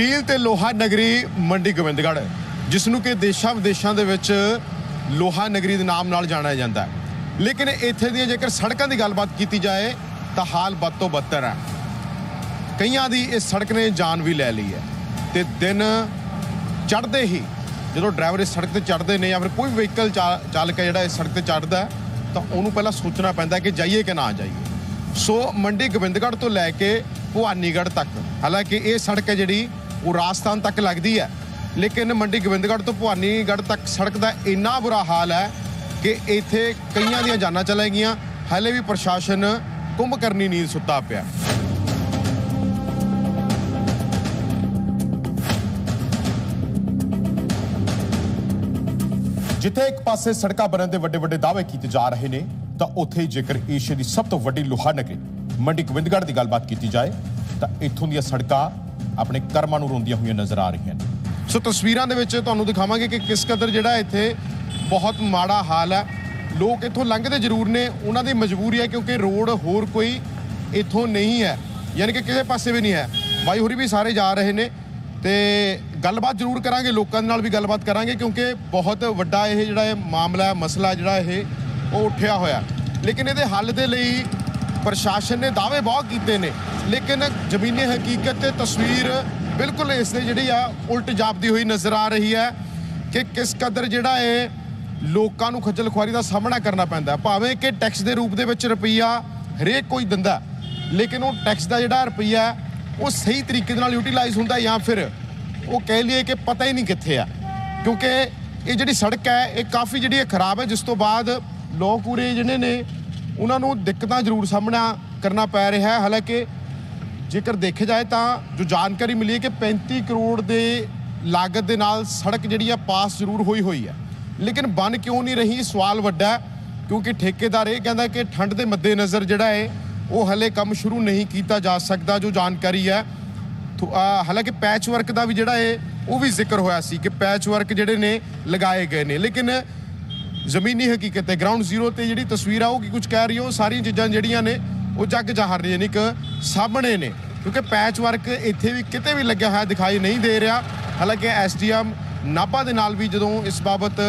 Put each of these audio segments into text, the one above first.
Steel ਤੇ ਲੋਹਾ ਨਗਰੀ ਮੰਡੀ ਗੋਬਿੰਦਗੜ੍ਹ ਜਿਸ ਨੂੰ ਕਿ ਦੇਸ਼ਾਂ ਵਿਦੇਸ਼ਾਂ ਦੇ ਵਿੱਚ ਲੋਹਾ ਨਗਰੀ ਦੇ ਨਾਮ ਨਾਲ ਜਾਣਿਆ ਜਾਂਦਾ ਹੈ। ਲੇਕਿਨ ਇੱਥੇ ਦੀਆਂ ਜੇਕਰ ਸੜਕਾਂ ਦੀ ਗੱਲਬਾਤ ਕੀਤੀ ਜਾਏ, ਤਾਂ ਹਾਲ ਬਦ ਤੋਂ ਬੱਤਰ ਹੈ। ਕਈਆਂ ਦੀ ਇਹ ਸੜਕ ਨੇ ਜਾਨ ਵੀ ਲੈ ਲਈ ਹੈ ਤੇ ਦਿਨ ਚੜ੍ਹਦੇ ਹੀ ਜਦੋਂ ਡਰਾਈਵਰ ਇਸ ਸੜਕ ਤੇ ਚੜ੍ਹਦੇ ਨੇ ਜਾਂ ਫਿਰ ਕੋਈ ਵਹੀਕਲ ਚਾਲਕ ਹੈ ਜਿਹੜਾ ਇਸ ਸੜਕ ਤੇ ਚੜ੍ਹਦਾ ਤਾਂ ਉਹਨੂੰ ਪਹਿਲਾਂ ਸੋਚਣਾ ਪੈਂਦਾ ਕਿ ਜਾਈਏ ਕਿ ਨਾ ਜਾਈਏ। ਸੋ ਮੰਡੀ ਗੋਬਿੰਦਗੜ੍ਹ ਤੋਂ ਲੈ ਕੇ ਭਵਾਨੀਗੜ੍ਹ ਤੱਕ, ਹਾਲਾਂਕਿ ਇਹ ਸੜਕ ਹੈ ਜਿਹੜੀ ਉਹ ਰਾਜਸਥਾਨ ਤੱਕ ਲੱਗਦੀ ਹੈ। ਲੇਕਿਨ ਮੰਡੀ ਗੋਬਿੰਦਗੜ੍ਹ ਤੋਂ ਭਵਾਨੀਗੜ੍ਹ ਤੱਕ ਸੜਕ ਦਾ ਇੰਨਾ ਬੁਰਾ ਹਾਲ ਹੈ ਕਿ ਇੱਥੇ ਕਈਆਂ ਦੀਆਂ ਜਾਨਾਂ ਚਲੇ ਗਈਆਂ। ਹਾਲੇ ਵੀ ਪ੍ਰਸ਼ਾਸਨ ਕੁੰਭ ਕਰਨੀ ਨੀਂਦ ਸੁੱਤਾ ਪਿਆ। ਜਿੱਥੇ ਇੱਕ ਪਾਸੇ ਸੜਕਾਂ ਬਣਨ ਦੇ ਵੱਡੇ ਵੱਡੇ ਦਾਅਵੇ ਕੀਤੇ ਜਾ ਰਹੇ ਨੇ, ਤਾਂ ਉੱਥੇ ਜੇਕਰ ਏਸ਼ੀਆ ਦੀ ਸਭ ਤੋਂ ਵੱਡੀ ਲੋਹਾ ਨਗਰੀ ਮੰਡੀ ਗੋਬਿੰਦਗੜ੍ਹ ਦੀ ਗੱਲਬਾਤ ਕੀਤੀ ਜਾਏ, ਤਾਂ ਇੱਥੋਂ ਦੀਆਂ ਸੜਕਾਂ ਆਪਣੇ ਕਰਮਾਂ ਨੂੰ ਰੋਂਦੀਆਂ ਹੋਈਆਂ ਨਜ਼ਰ ਆ ਰਹੀਆਂ ਨੇ। ਸੋ ਤਸਵੀਰਾਂ ਦੇ ਵਿੱਚ ਤੁਹਾਨੂੰ ਦਿਖਾਵਾਂਗੇ ਕਿ ਕਿਸ ਕਦਰ ਜਿਹੜਾ ਇੱਥੇ ਬਹੁਤ ਮਾੜਾ ਹਾਲ ਹੈ। ਲੋਕ ਇੱਥੋਂ ਲੰਘਦੇ ਜ਼ਰੂਰ ਨੇ, ਉਹਨਾਂ ਦੀ ਮਜਬੂਰੀ ਹੈ ਕਿਉਂਕਿ ਰੋਡ ਹੋਰ ਕੋਈ ਇੱਥੋਂ ਨਹੀਂ ਹੈ। ਯਾਨੀ ਕਿ ਕਿਸੇ ਪਾਸੇ ਵੀ ਨਹੀਂ ਹੈ। ਬਾਈ ਹੋਰੀ ਵੀ ਸਾਰੇ ਜਾ ਰਹੇ ਨੇ ਤੇ ਗੱਲਬਾਤ ਜ਼ਰੂਰ ਕਰਾਂਗੇ, ਲੋਕਾਂ ਦੇ ਨਾਲ ਵੀ ਗੱਲਬਾਤ ਕਰਾਂਗੇ ਕਿਉਂਕਿ ਬਹੁਤ ਵੱਡਾ ਇਹ ਜਿਹੜਾ ਇਹ ਮਾਮਲਾ ਹੈ ਮਸਲਾ ਜਿਹੜਾ ਇਹ, ਉਹ ਉੱਠਿਆ ਹੋਇਆ। ਲੇਕਿਨ ਇਹਦੇ ਹੱਲ ਦੇ ਲਈ ਪ੍ਰਸ਼ਾਸਨ ਨੇ ਦਾਅਵੇ ਬਹੁਤ ਕੀਤੇ ਨੇ, ਲੇਕਿਨ ਜ਼ਮੀਨੀ ਹਕੀਕਤ ਤੇ ਤਸਵੀਰ ਬਿਲਕੁਲ ਇਸ ਦੇ ਜਿਹੜੀ ਆ ਉਲਟ ਜਾਪਦੀ ਹੋਈ ਨਜ਼ਰ ਆ ਰਹੀ ਹੈ ਕਿ ਕਿਸ ਕਦਰ ਜਿਹੜਾ ਇਹ ਲੋਕਾਂ ਨੂੰ ਖੱਜਲ ਖੁਆਰੀ ਦਾ ਸਾਹਮਣਾ ਕਰਨਾ ਪੈਂਦਾ ਭਾਵੇਂ ਕਿ ਟੈਕਸ ਦੇ ਰੂਪ ਦੇ ਵਿੱਚ ਰੁਪਈਆ ਹਰੇਕ ਕੋਈ ਦਿੰਦਾ ਲੇਕਿਨ ਉਹ ਟੈਕਸ ਦਾ ਜਿਹੜਾ ਰੁਪਈਆ ਉਹ ਸਹੀ ਤਰੀਕੇ ਨਾਲ ਯੂਟਿਲਾਈਜ਼ ਹੁੰਦਾ ਜਾਂ ਫਿਰ ਉਹ ਕਹਿ ਲਈਏ ਕਿ ਪਤਾ ਹੀ ਨਹੀਂ ਕਿੱਥੇ ਆ। ਕਿਉਂਕਿ ਇਹ ਜਿਹੜੀ ਸੜਕ ਹੈ, ਇਹ ਕਾਫੀ ਜਿਹੜੀ ਹੈ ਖਰਾਬ ਹੈ, ਜਿਸ ਤੋਂ ਬਾਅਦ ਲੋਕ ਉਰੇ ਜਿਹੜੇ ਨੇ ਉਹਨਾਂ ਨੂੰ ਦਿੱਕਤਾਂ ਜ਼ਰੂਰ ਸਾਹਮਣਾ ਕਰਨਾ ਪੈ ਰਿਹਾ ਹੈ। ਹਾਲਾਂਕਿ ਜੇਕਰ ਦੇਖਿਆ ਜਾਏ ਤਾਂ ਜੋ ਜਾਣਕਾਰੀ ਮਿਲੀ ਹੈ ਕਿ 35 ਕਰੋੜ ਦੇ ਲਾਗਤ ਦੇ ਨਾਲ ਸੜਕ ਜਿਹੜੀ ਆ, ਪਾਸ ਜ਼ਰੂਰ ਹੋਈ ਹੋਈ ਹੈ। ਲੇਕਿਨ ਬਣ ਕਿਉਂ ਨਹੀਂ ਰਹੀ? ਸਵਾਲ ਵੱਡਾ ਕਿਉਂਕਿ ਠੇਕੇਦਾਰ ਇਹ ਕਹਿੰਦਾ ਕਿ ਠੰਡ ਦੇ ਮੱਦੇਨਜ਼ਰ ਜਿਹੜਾ ਹੈ, ਉਹ ਹਲੇ ਕੰਮ ਸ਼ੁਰੂ ਨਹੀਂ ਕੀਤਾ ਜਾ ਸਕਦਾ, ਜੋ ਜਾਣਕਾਰੀ ਹੈ। ਥੋ- ਹਾਲਾਂਕਿ ਪੈਚ ਵਰਕ ਦਾ ਵੀ ਜਿਹੜਾ ਹੈ, ਉਹ ਵੀ ਜ਼ਿਕਰ ਹੋਇਆ ਸੀ ਕਿ ਪੈਚ ਵਰਕ ਜਿਹੜੇ ਨੇ, ਲਗਾਏ ਗਏ ਨੇ। ਲੇਕਿਨ ਜ਼ਮੀਨੀ ਹਕੀਕਤ ਹੈ ਗਰਾਊਂਡ ਜ਼ੀਰੋ ਤੇ ਜਿਹੜੀ ਤਸਵੀਰ ਆ, ਉਹ ਕੀ ਕੁਝ ਕਹਿ ਰਹੀ ਹੋ? ਸਾਰੀਆਂ ਚੀਜ਼ਾਂ ਜਿਹੜੀਆਂ ਨੇ, ਉਹ ਜੱਗ ਜਾਹਰ ਨੇ ਯਾਨੀ ਕਿ ਸਾਹਮਣੇ ਨੇ। ਕਿਉਂਕਿ ਪੈਚ ਵਰਕ ਇੱਥੇ ਵੀ ਕਿਤੇ ਵੀ ਲੱਗਿਆ ਹੋਇਆ ਦਿਖਾਈ ਨਹੀਂ ਦੇ ਰਿਹਾ। ਹਾਲਾਂਕਿ ਐਸਡੀਐਮ ਨਾਭਾ ਦੇ ਨਾਲ ਵੀ ਜਦੋਂ ਇਸ ਬਾਬਤ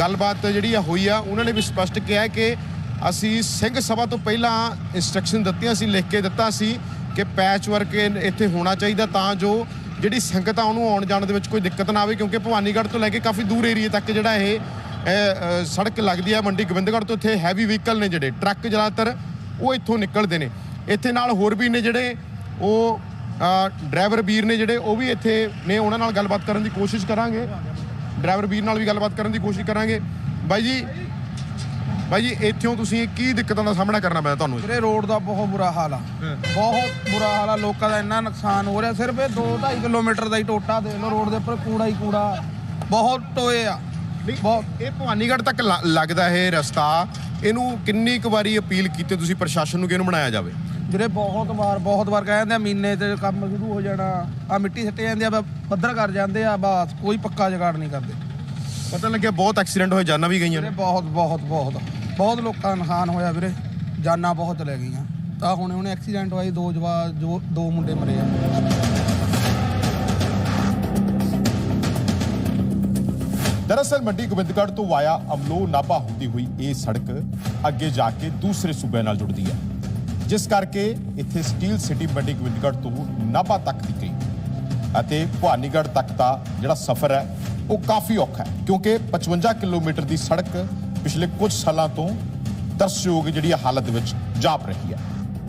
ਗੱਲਬਾਤ ਜਿਹੜੀ ਆ ਹੋਈ ਆ, ਉਹਨਾਂ ਨੇ ਵੀ ਸਪਸ਼ਟ ਕਿਹਾ ਕਿ ਅਸੀਂ ਸਿੰਘ ਸਭਾ ਤੋਂ ਪਹਿਲਾਂ ਇਨਸਟਰਕਸ਼ਨ ਦਿੱਤੀਆਂ ਸੀ, ਲਿਖ ਕੇ ਦਿੱਤਾ ਸੀ ਕਿ ਪੈਚ ਵਰਕ ਇੱਥੇ ਹੋਣਾ ਚਾਹੀਦਾ ਤਾਂ ਜੋ ਜਿਹੜੀ ਸੰਗਤ ਆ, ਉਹਨੂੰ ਆਉਣ ਜਾਣ ਦੇ ਵਿੱਚ ਕੋਈ ਦਿੱਕਤ ਨਾ ਆਵੇ, ਕਿਉਂਕਿ ਭਵਾਨੀਗੜ੍ਹ ਤੋਂ ਲੈ ਕੇ ਕਾਫੀ ਦੂਰ ਏਰੀਏ ਤੱਕ ਜਿਹੜਾ ਇਹ ਸੜਕ ਲੱਗਦੀ ਹੈ ਮੰਡੀ ਗੋਬਿੰਦਗੜ੍ਹ ਤੋਂ ਇੱਥੇ ਹੈਵੀ ਵਹੀਕਲ ਨੇ ਜਿਹੜੇ ਟਰੱਕ ਜ਼ਿਆਦਾਤਰ ਉਹ ਇੱਥੋਂ ਨਿਕਲਦੇ ਨੇ। ਇੱਥੇ ਨਾਲ ਹੋਰ ਵੀ ਨੇ ਜਿਹੜੇ ਉਹ ਡਰਾਈਵਰ ਵੀਰ ਨੇ ਜਿਹੜੇ ਉਹ ਵੀ ਇੱਥੇ ਨੇ ਉਹਨਾਂ ਨਾਲ ਗੱਲਬਾਤ ਕਰਨ ਦੀ ਕੋਸ਼ਿਸ਼ ਕਰਾਂਗੇ। ਡਰਾਈਵਰ ਵੀਰ ਨਾਲ ਵੀ ਗੱਲਬਾਤ ਕਰਨ ਦੀ ਕੋਸ਼ਿਸ਼ ਕਰਾਂਗੇ। ਬਾਈ ਜੀ ਬਾਈ ਜੀ ਇੱਥੋਂ ਤੁਸੀਂ ਕੀ ਦਿੱਕਤਾਂ ਦਾ ਸਾਹਮਣਾ ਕਰਨਾ ਪੈਂਦਾ ਤੁਹਾਨੂੰ? ਵੀਰੇ ਰੋਡ ਦਾ ਬਹੁਤ ਬੁਰਾ ਹਾਲ ਆ। ਬਹੁਤ ਬੁਰਾ ਹਾਲ ਆ। ਲੋਕਾਂ ਦਾ ਇੰਨਾ ਨੁਕਸਾਨ ਹੋ ਰਿਹਾ। ਸਿਰਫ ਇਹ 2.5 ਕਿਲੋਮੀਟਰ ਦਾ ਹੀ ਟੋਟਾ ਦੇਖ ਲਓ ਰੋਡ ਦੇ ਉੱਪਰ ਕੂੜਾ ਹੀ ਕੂੜਾ। ਬਹੁਤ ਟੋਏ ਆ। ਬਹੁਤ ਇਹ ਭਵਾਨੀਗੜ੍ਹ ਤੱਕ ਲ- ਲੱਗਦਾ ਇਹ ਰਸਤਾ। ਇਹਨੂੰ ਕਿੰਨੀ ਕੁ ਵਾਰੀ ਅਪੀਲ ਕੀਤੀ ਤੁਸੀਂ ਪ੍ਰਸ਼ਾਸਨ ਨੂੰ ਕਿ ਇਹਨੂੰ ਬਣਾਇਆ ਜਾਵੇ? ਵੀਰੇ ਬਹੁਤ ਵਾਰ ਬਹੁਤ ਵਾਰ ਕਹਿੰਦੇ ਆ ਮਹੀਨੇ ਤੇ ਕੰਮ ਸ਼ੁਰੂ ਹੋ ਜਾਣਾ। ਆ ਮਿੱਟੀ ਸਿੱਟੇ ਜਾਂਦੇ ਆ ਪੱਧਰ ਕਰ ਜਾਂਦੇ ਆ ਬਸ ਕੋਈ ਪੱਕਾ ਜਗਾੜ ਨਹੀਂ ਕਰਦੇ। ਪਤਾ ਲੱਗਿਆ ਬਹੁਤ ਐਕਸੀਡੈਂਟ ਹੋਏ ਜਾਨਾਂ ਵੀ ਗਈਆਂ ਨੇ। ਬਹੁਤ ਬਹੁਤ ਬਹੁਤ। ਬਹੁਤ ਲੋਕਾਂ ਦਾ ਨੁਕਸਾਨ ਹੋਇਆ ਵੀਰੇ। ਜਾਨਾਂ ਬਹੁਤ ਚਲੇ ਗਈਆਂ। ਤਾਂ ਹੁਣੇ ਹੁਣੇ ਐਕਸੀਡੈਂਟ ਹੋਇਆ ਦੋ ਜਵਾ ਜੋ ਦੋ ਮੁੰਡੇ ਮਰੇ ਆ। ਦਰਅਸਲ ਮੰਡੀ ਗੋਬਿੰਦਗੜ੍ਹ ਤੋਂ ਵਾਇਆ ਅਮਲੋ ਨਾਭਾ ਹੁੰਦੀ ਹੋਈ ਇਹ ਸੜਕ ਅੱਗੇ ਜਾ ਕੇ ਦੂਸਰੇ ਸੂਬਿਆਂ ਨਾਲ ਜੁੜਦੀ ਹੈ, ਜਿਸ ਕਰਕੇ ਇੱਥੇ ਸਟੀਲ ਸਿਟੀ ਮੰਡੀ ਗੋਬਿੰਦਗੜ੍ਹ ਤੋਂ ਨਾਭਾ ਤੱਕ ਦੀ ਗਈ ਅਤੇ ਭਵਾਨੀਗੜ੍ਹ ਤੱਕ ਦਾ ਜਿਹੜਾ ਸਫ਼ਰ ਹੈ, ਉਹ ਕਾਫੀ ਔਖਾ ਹੈ, ਕਿਉਂਕਿ 55 ਕਿਲੋਮੀਟਰ ਦੀ ਸੜਕ ਪਿਛਲੇ ਕੁਝ ਸਾਲਾਂ ਤੋਂ ਤਰਸਯੋਗ ਜਿਹੜੀ ਹੈ ਹਾਲਤ ਵਿੱਚ ਜਾਪ ਰਹੀ ਹੈ,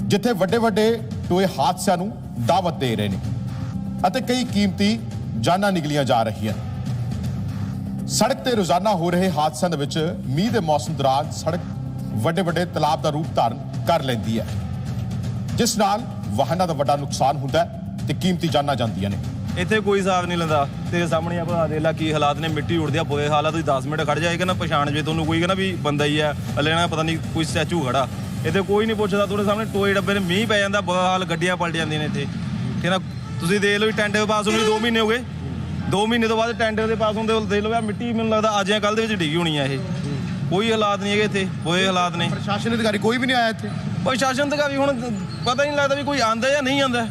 ਜਿੱਥੇ ਵੱਡੇ ਵੱਡੇ ਟੋਏ ਹਾਦਸਿਆਂ ਨੂੰ ਦਾਵਤ ਦੇ ਰਹੇ ਨੇ ਅਤੇ ਕਈ ਕੀਮਤੀ ਜਾਨਾਂ ਨਿਕਲੀਆਂ ਜਾ ਰਹੀਆਂ ਸੜਕ ਤੇ ਰੋਜ਼ਾਨਾ ਹੋ ਰਹੇ ਹਾਦਸਿਆਂ ਦੇ ਵਿੱਚ ਮੀਂਹ ਦੇ ਮੌਸਮ ਦੌਰਾਨ ਸੜਕ ਵੱਡੇ ਵੱਡੇ ਤਲਾਬ ਦਾ ਰੂਪ ਧਾਰਨ ਕਰ ਲੈਂਦੀ ਹੈ। ਜਿਸ ਨਾਲ ਵਾਹਨਾਂ ਦਾ ਵੱਡਾ ਨੁਕਸਾਨ ਹੁੰਦਾ ਹੈ ਤੇ ਕੀਮਤੀ ਜਾਨਾਂ ਜਾਂਦੀਆਂ ਨੇ। ਇੱਥੇ ਕੋਈ ਹਿਸਾਬ ਨਹੀਂ ਲੈਂਦਾ। ਤੇਰੇ ਸਾਹਮਣੇ ਆ ਭਰਾ ਦੇ ਲਾ ਕੀ ਹਾਲਾਤ ਨੇ। ਮਿੱਟੀ ਉੜਦੀ ਆ ਬੁਰੇ ਹਾਲ ਤੁਸੀਂ 10 ਮਿੰਟ ਖੜ ਜਾਏਗਾ ਨਾ ਪਛਾਣ ਜੇ ਤੁਹਾਨੂੰ ਕੋਈ ਕਹਿੰਦਾ ਵੀ ਬੰਦਾ ਹੀ ਆ। ਲੈਣਾ ਪਤਾ ਨਹੀਂ ਕੋਈ ਸਟੈਚੂ ਖੜਾ। ਇੱਥੇ ਕੋਈ ਨਹੀਂ ਪੁੱਛਦਾ, ਤੁਹਾਡੇ ਸਾਹਮਣੇ ਟੋਏ ਡੱਬੇ ਨੇ, ਮੀਂਹ ਪੈ ਜਾਂਦਾ ਬੁਰਾ ਹਾਲ ਗੱਡੀਆਂ ਪਲਟ ਜਾਂਦੀਆਂ ਨੇ ਇੱਥੇ। ਠੀਕ ਨਾ? ਤੁਸੀਂ ਦੇਖ ਲਓ ਵੀ ਟੈਂਡੇ ਦੇ ਪਾਸ ਨੂੰ 2 ਮਹੀਨੇ ਹੋ ਗਏ। 2 ਮਹੀਨੇ ਤੋਂ ਬਾਅਦ ਟੈਂਡੇ ਦੇ ਪਾਸ ਹੁੰਦੇ ਉਹ ਦੇਖ ਲਓ ਆ ਮਿੱਟੀ ਮੈਨੂੰ ਲੱਗਦਾ ਅੱਜ ਜਾਂ ਕੱਲ ਦੇ ਵਿੱਚ ਡਿੱਗੀ ਹੋਣੀ ਆ ਇਹ। ਕੋਈ ਹਾਲਾਤ ਨਹੀਂ ਹੈਗੇ ਇੱਥੇ ਬੁਰੇ ਹਾਲਾਤ ਨੇ। ਪ੍ਰਸ਼ਾਸਨ ਅਧਿਕਾਰੀ ਕੋਈ ਵੀ ਨਹੀਂ ਆਇਆ ਇੱਥੇ? ਪ੍ਰਸ਼ਾਸਨ ਵੀ ਹੁਣ ਪਤਾ ਹੀ ਨਹੀਂ ਲੱਗਦਾ ਵੀ ਕੋਈ ਆਂਦਾ ਜਾਂ ਨਹੀਂ ਆਂਦਾ।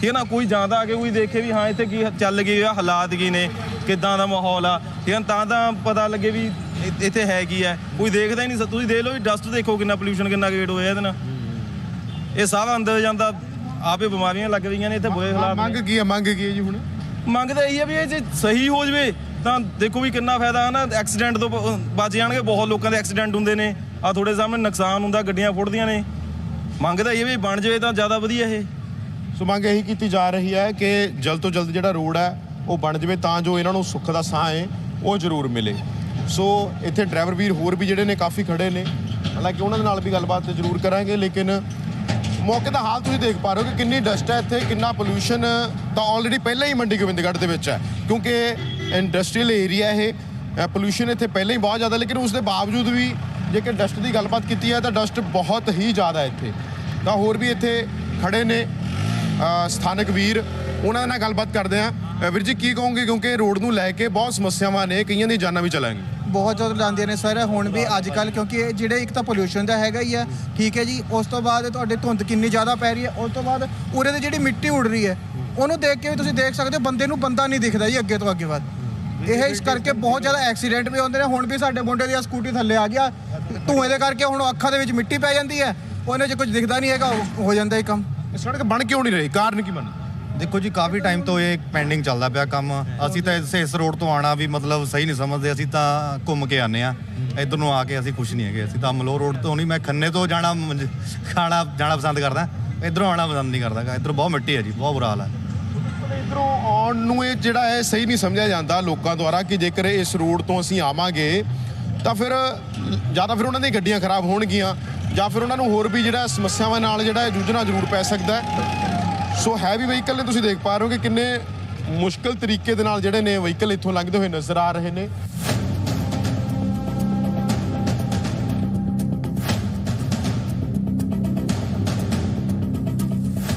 ਠੀਕ ਹੈ ਨਾ ਕੋਈ ਜਾਂਦਾ ਆ ਕੇ ਕੋਈ ਦੇਖੇ ਵੀ ਹਾਂ ਇੱਥੇ ਕੀ ਚੱਲ ਗਈ ਆ ਹਾਲਾਤ ਕੀ ਨੇ ਕਿਦਾਂ ਦਾ ਮਾਹੌਲ ਆ। ਠੀਕ ਹੈ ਤਾਂ ਤਾਂ ਪਤਾ ਲੱਗੇ ਵੀ ਇ- ਇੱਥੇ ਹੈ ਕੀ ਹੈ ਕੋਈ ਦੇਖਦਾ ਹੀ ਨਹੀਂ ਤੁਸੀਂ ਦੇਖ ਲਓ ਵੀ ਡਸਟ ਦੇਖੋ ਕਿੰਨਾ ਪੋਲੂਸ਼ਨ ਕਿੰਨਾ ਗੇਟ ਹੋਇਆ ਇਹਦੇ ਨਾਲ। ਇਹ ਸਭ ਅੰਦਰ ਜਾਂਦਾ ਆਪੇ ਬਿਮਾਰੀਆਂ ਲੱਗ ਰਹੀਆਂ ਨੇ ਇੱਥੇ ਬੁਰੇ ਹਾਲਾਤ ਨੇ। ਮੰਗ ਕੀ ਹੈ ਮੰਗ ਕੀ ਹੈ ਜੀ ਹੁਣ? ਮੰਗਦਾ ਇਹੀ ਹੈ ਵੀ ਇਹ ਜੇ ਸਹੀ ਹੋ ਜਵੇ ਤਾਂ ਦੇਖੋ ਵੀ ਕਿੰਨਾ ਫਾਇਦਾ ਹੈ ਨਾ। ਐਕਸੀਡੈਂਟ ਤੋਂ ਬਚ ਜਾਣਗੇ। ਬਹੁਤ ਲੋਕਾਂ ਦੇ ਐਕਸੀਡੈਂਟ ਹੁੰਦੇ ਨੇ। ਆ ਤੁਹਾਡੇ ਸਾਹਮਣੇ ਨੁਕਸਾਨ ਹੁੰਦਾ, ਗੱਡੀਆਂ ਫੁੱਟਦੀਆਂ ਨੇ। ਮੰਗਦਾ ਇਹ ਵੀ ਬਣ ਜਵੇ ਤਾਂ ਜ਼ਿਆਦਾ ਵਧੀਆ ਇਹ। ਸੋ ਮੰਗ ਇਹੀ ਕੀਤੀ ਜਾ ਰਹੀ ਹੈ ਕਿ ਜਲਦ ਤੋਂ ਜਲਦ ਜਿਹੜਾ ਰੋਡ ਹੈ, ਉਹ ਬਣ ਜਾਵੇ ਤਾਂ ਜੋ ਇਹਨਾਂ ਨੂੰ ਸੁੱਖ ਦਾ ਸਾਹ ਹੈ, ਉਹ ਜ਼ਰੂਰ ਮਿਲੇ। ਸੋ ਇੱਥੇ ਡਰਾਈਵਰ ਵੀਰ ਹੋਰ ਵੀ ਜਿਹੜੇ ਨੇ, ਕਾਫੀ ਖੜੇ ਨੇ। ਹਾਲਾਂਕਿ ਉਹਨਾਂ ਦੇ ਨਾਲ ਵੀ ਗੱਲਬਾਤ ਜ਼ਰੂਰ ਕਰਾਂਗੇ, ਲੇਕਿਨ ਮੌਕੇ ਦਾ ਹਾਲ ਤੁਸੀਂ ਦੇਖ ਪਾ ਰਹੇ ਹੋ ਕਿ ਕਿੰਨੀ ਡਸਟ ਹੈ ਇੱਥੇ, ਕਿੰਨਾ ਪੋਲੂਸ਼ਨ ਤਾਂ ਆਲਰੇਡੀ ਪਹਿਲਾਂ ਹੀ ਮੰਡੀ ਗੋਬਿੰਦਗੜ੍ਹ ਦੇ ਵਿੱਚ ਹੈ। ਕਿਉਂਕਿ ਇੰਡਸਟਰੀਅਲ ਏਰੀਆ ਇਹ ਪੋਲੂਸ਼ਨ ਇੱਥੇ ਪਹਿਲਾਂ ਹੀ ਬਹੁਤ ਜ਼ਿਆਦਾ, ਲੇਕਿਨ ਉਸ ਦੇ ਬਾਵਜੂਦ ਵੀ ਜੇਕਰ ਡਸਟ ਦੀ ਗੱਲਬਾਤ ਕੀਤੀ ਹੈ ਤਾਂ ਡਸਟ ਬਹੁਤ ਹੀ ਜ਼ਿਆਦਾ ਇੱਥੇ। ਤਾਂ ਹੋਰ ਵੀ ਇੱਥੇ ਖੜੇ ਨੇ ਸਥਾਨਕ ਵੀਰ, ਉਹਨਾਂ ਨਾਲ ਗੱਲਬਾਤ ਕਰਦੇ ਆ ਵੀਰ ਜੀ, ਕੀ ਕਹੋਗੇ? ਕਿਉਂਕਿ ਰੋਡ ਨੂੰ ਲੈ ਕੇ ਬਹੁਤ ਸਮੱਸਿਆਵਾਂ ਨੇ, ਕਈਆਂ ਦੀ ਜਾਨਾਂ ਵੀ ਚਲਾਂਗੀ। ਬਹੁਤ ਜ਼ਿਆਦਾ ਲਾਉਂਦੇ ਨੇ ਸਰ। ਹੁਣ ਵੀ ਅੱਜ ਕੱਲ ਕਿਉਂਕਿ ਇਹ ਜਿਹੜੇ ਇੱਕ ਤਾਂ ਪੋਲੂਸ਼ਨ ਦਾ ਹੈਗਾ ਹੀ ਹੈ ਠੀਕ ਹੈ ਜੀ। ਉਸ ਤੋਂ ਬਾਅਦ ਤੁਹਾਡੇ ਧੁੰਦ ਕਿੰਨੀ ਜ਼ਿਆਦਾ ਪੈ ਰਹੀ ਹੈ। ਉਸ ਤੋਂ ਬਾਅਦ ਉਰੇ ਦੀ ਜਿਹੜੀ ਮਿੱਟੀ ਉੱਡ ਰਹੀ ਹੈ ਉਹਨੂੰ ਦੇਖ ਕੇ ਵੀ ਤੁਸੀਂ ਦੇਖ ਸਕਦੇ ਹੋ ਬੰਦੇ ਨੂੰ ਬੰਦਾ ਨਹੀਂ ਦਿਖਦਾ ਜੀ ਅੱਗੇ ਤੋਂ ਅੱਗੇ ਵੱਧ। ਇਹ ਇਸ ਕਰਕੇ ਬਹੁਤ ਜ਼ਿਆਦਾ ਐਕਸੀਡੈਂਟ ਵੀ ਹੁੰਦੇ ਨੇ। ਹੁਣ ਵੀ ਸਾਡੇ ਮੁੰਡੇ ਦੀ ਸਕੂਟੀ ਥੱਲੇ ਆ ਗਿਆ। ਧੂਏ ਦੇ ਕਰਕੇ ਹੁਣ ਅੱਖਾਂ ਦੇ ਵਿੱਚ ਮਿੱਟੀ ਪੈ ਜਾਂਦੀ ਹੈ। ਉਹਨੇ ਜੇ ਕੁਝ ਦਿਖਦਾ ਨਹੀਂ ਹੈਗਾ ਹੋ ਜਾਂਦਾ ਇਹ ਕੰਮ। ਸੜਕ ਬਣ ਕਿਉਂ ਨਹੀਂ ਰਹੀ? ਕਾਰਨ ਕੀ ਬਣ ਦੇਖੋ ਜੀ, ਕਾਫੀ ਟਾਈਮ ਤੋਂ ਇਹ ਪੈਂਡਿੰਗ ਚੱਲਦਾ ਪਿਆ ਕੰਮ। ਅਸੀਂ ਤਾਂ ਇਸ ਇਸ ਰੋਡ ਤੋਂ ਆਣਾ ਵੀ ਮਤਲਬ ਸਹੀ ਨਹੀਂ ਸਮਝਦੇ, ਅਸੀਂ ਤਾਂ ਘੁੰਮ ਕੇ ਆਨੇ ਆ ਇੱਧਰ ਨੂੰ ਆ ਕੇ ਅਸੀਂ ਖੁਸ਼ ਨਹੀਂ ਹੈਗੇ, ਅਸੀਂ ਤਾਂ ਅਮਲੋਹ ਰੋਡ ਤੋਂ ਨਹੀਂ, ਮੈਂ ਖੰਨੇ ਤੋਂ ਜਾਣਾ ਮੰਜ- ਖਾਣਾ ਜਾਣਾ ਪਸੰਦ ਕਰਦਾ। ਇੱਧਰੋਂ ਆਣਾ ਪਸੰਦ ਨਹੀਂ ਕਰਦਾ ਗਾ। ਇੱਧਰ ਬਹੁਤ ਮਿੱਟੀ ਹੈ ਜੀ, ਬਹੁਤ ਬੁਰਾ ਹਾਲ ਹੈ। ਇਧਰੋਂ ਆਉਣ ਨੂੰ ਇਹ ਜਿਹੜਾ ਹੈ ਸਹੀ ਨਹੀਂ ਸਮਝਿਆ ਜਾਂਦਾ ਲੋਕਾਂ ਦੁਆਰਾ ਕਿ ਜੇਕਰ ਇਸ ਰੋਡ ਤੋਂ ਅਸੀਂ ਆਵਾਂਗੇ, ਤਾਂ ਫਿਰ ਜਾਂ ਤਾਂ ਫਿਰ ਉਹਨਾਂ ਦੀਆਂ ਗੱਡੀਆਂ ਖਰਾਬ ਹੋਣਗੀਆਂ, ਜਾਂ ਫਿਰ ਉਹਨਾਂ ਨੂੰ ਹੋਰ ਵੀ ਜਿਹੜਾ ਸਮੱਸਿਆਵਾਂ ਨਾਲ ਜਿਹੜਾ ਜੂਝਣਾ ਜ਼ਰੂਰ ਪੈ ਸਕਦਾ ਸੋ ਹੈਵੀ ਵਹੀਕਲ ਨੇ ਤੁਸੀਂ ਦੇਖ ਪਾ ਰਹੇ ਹੋ ਕਿ ਕਿੰਨੇ ਮੁਸ਼ਕਲ ਤਰੀਕੇ ਦੇ ਨਾਲ ਜਿਹੜੇ ਨੇ ਵਹੀਕਲ ਇੱਥੋਂ ਲੰਘਦੇ ਹੋਏ ਨਜ਼ਰ ਆ ਰਹੇ ਨੇ।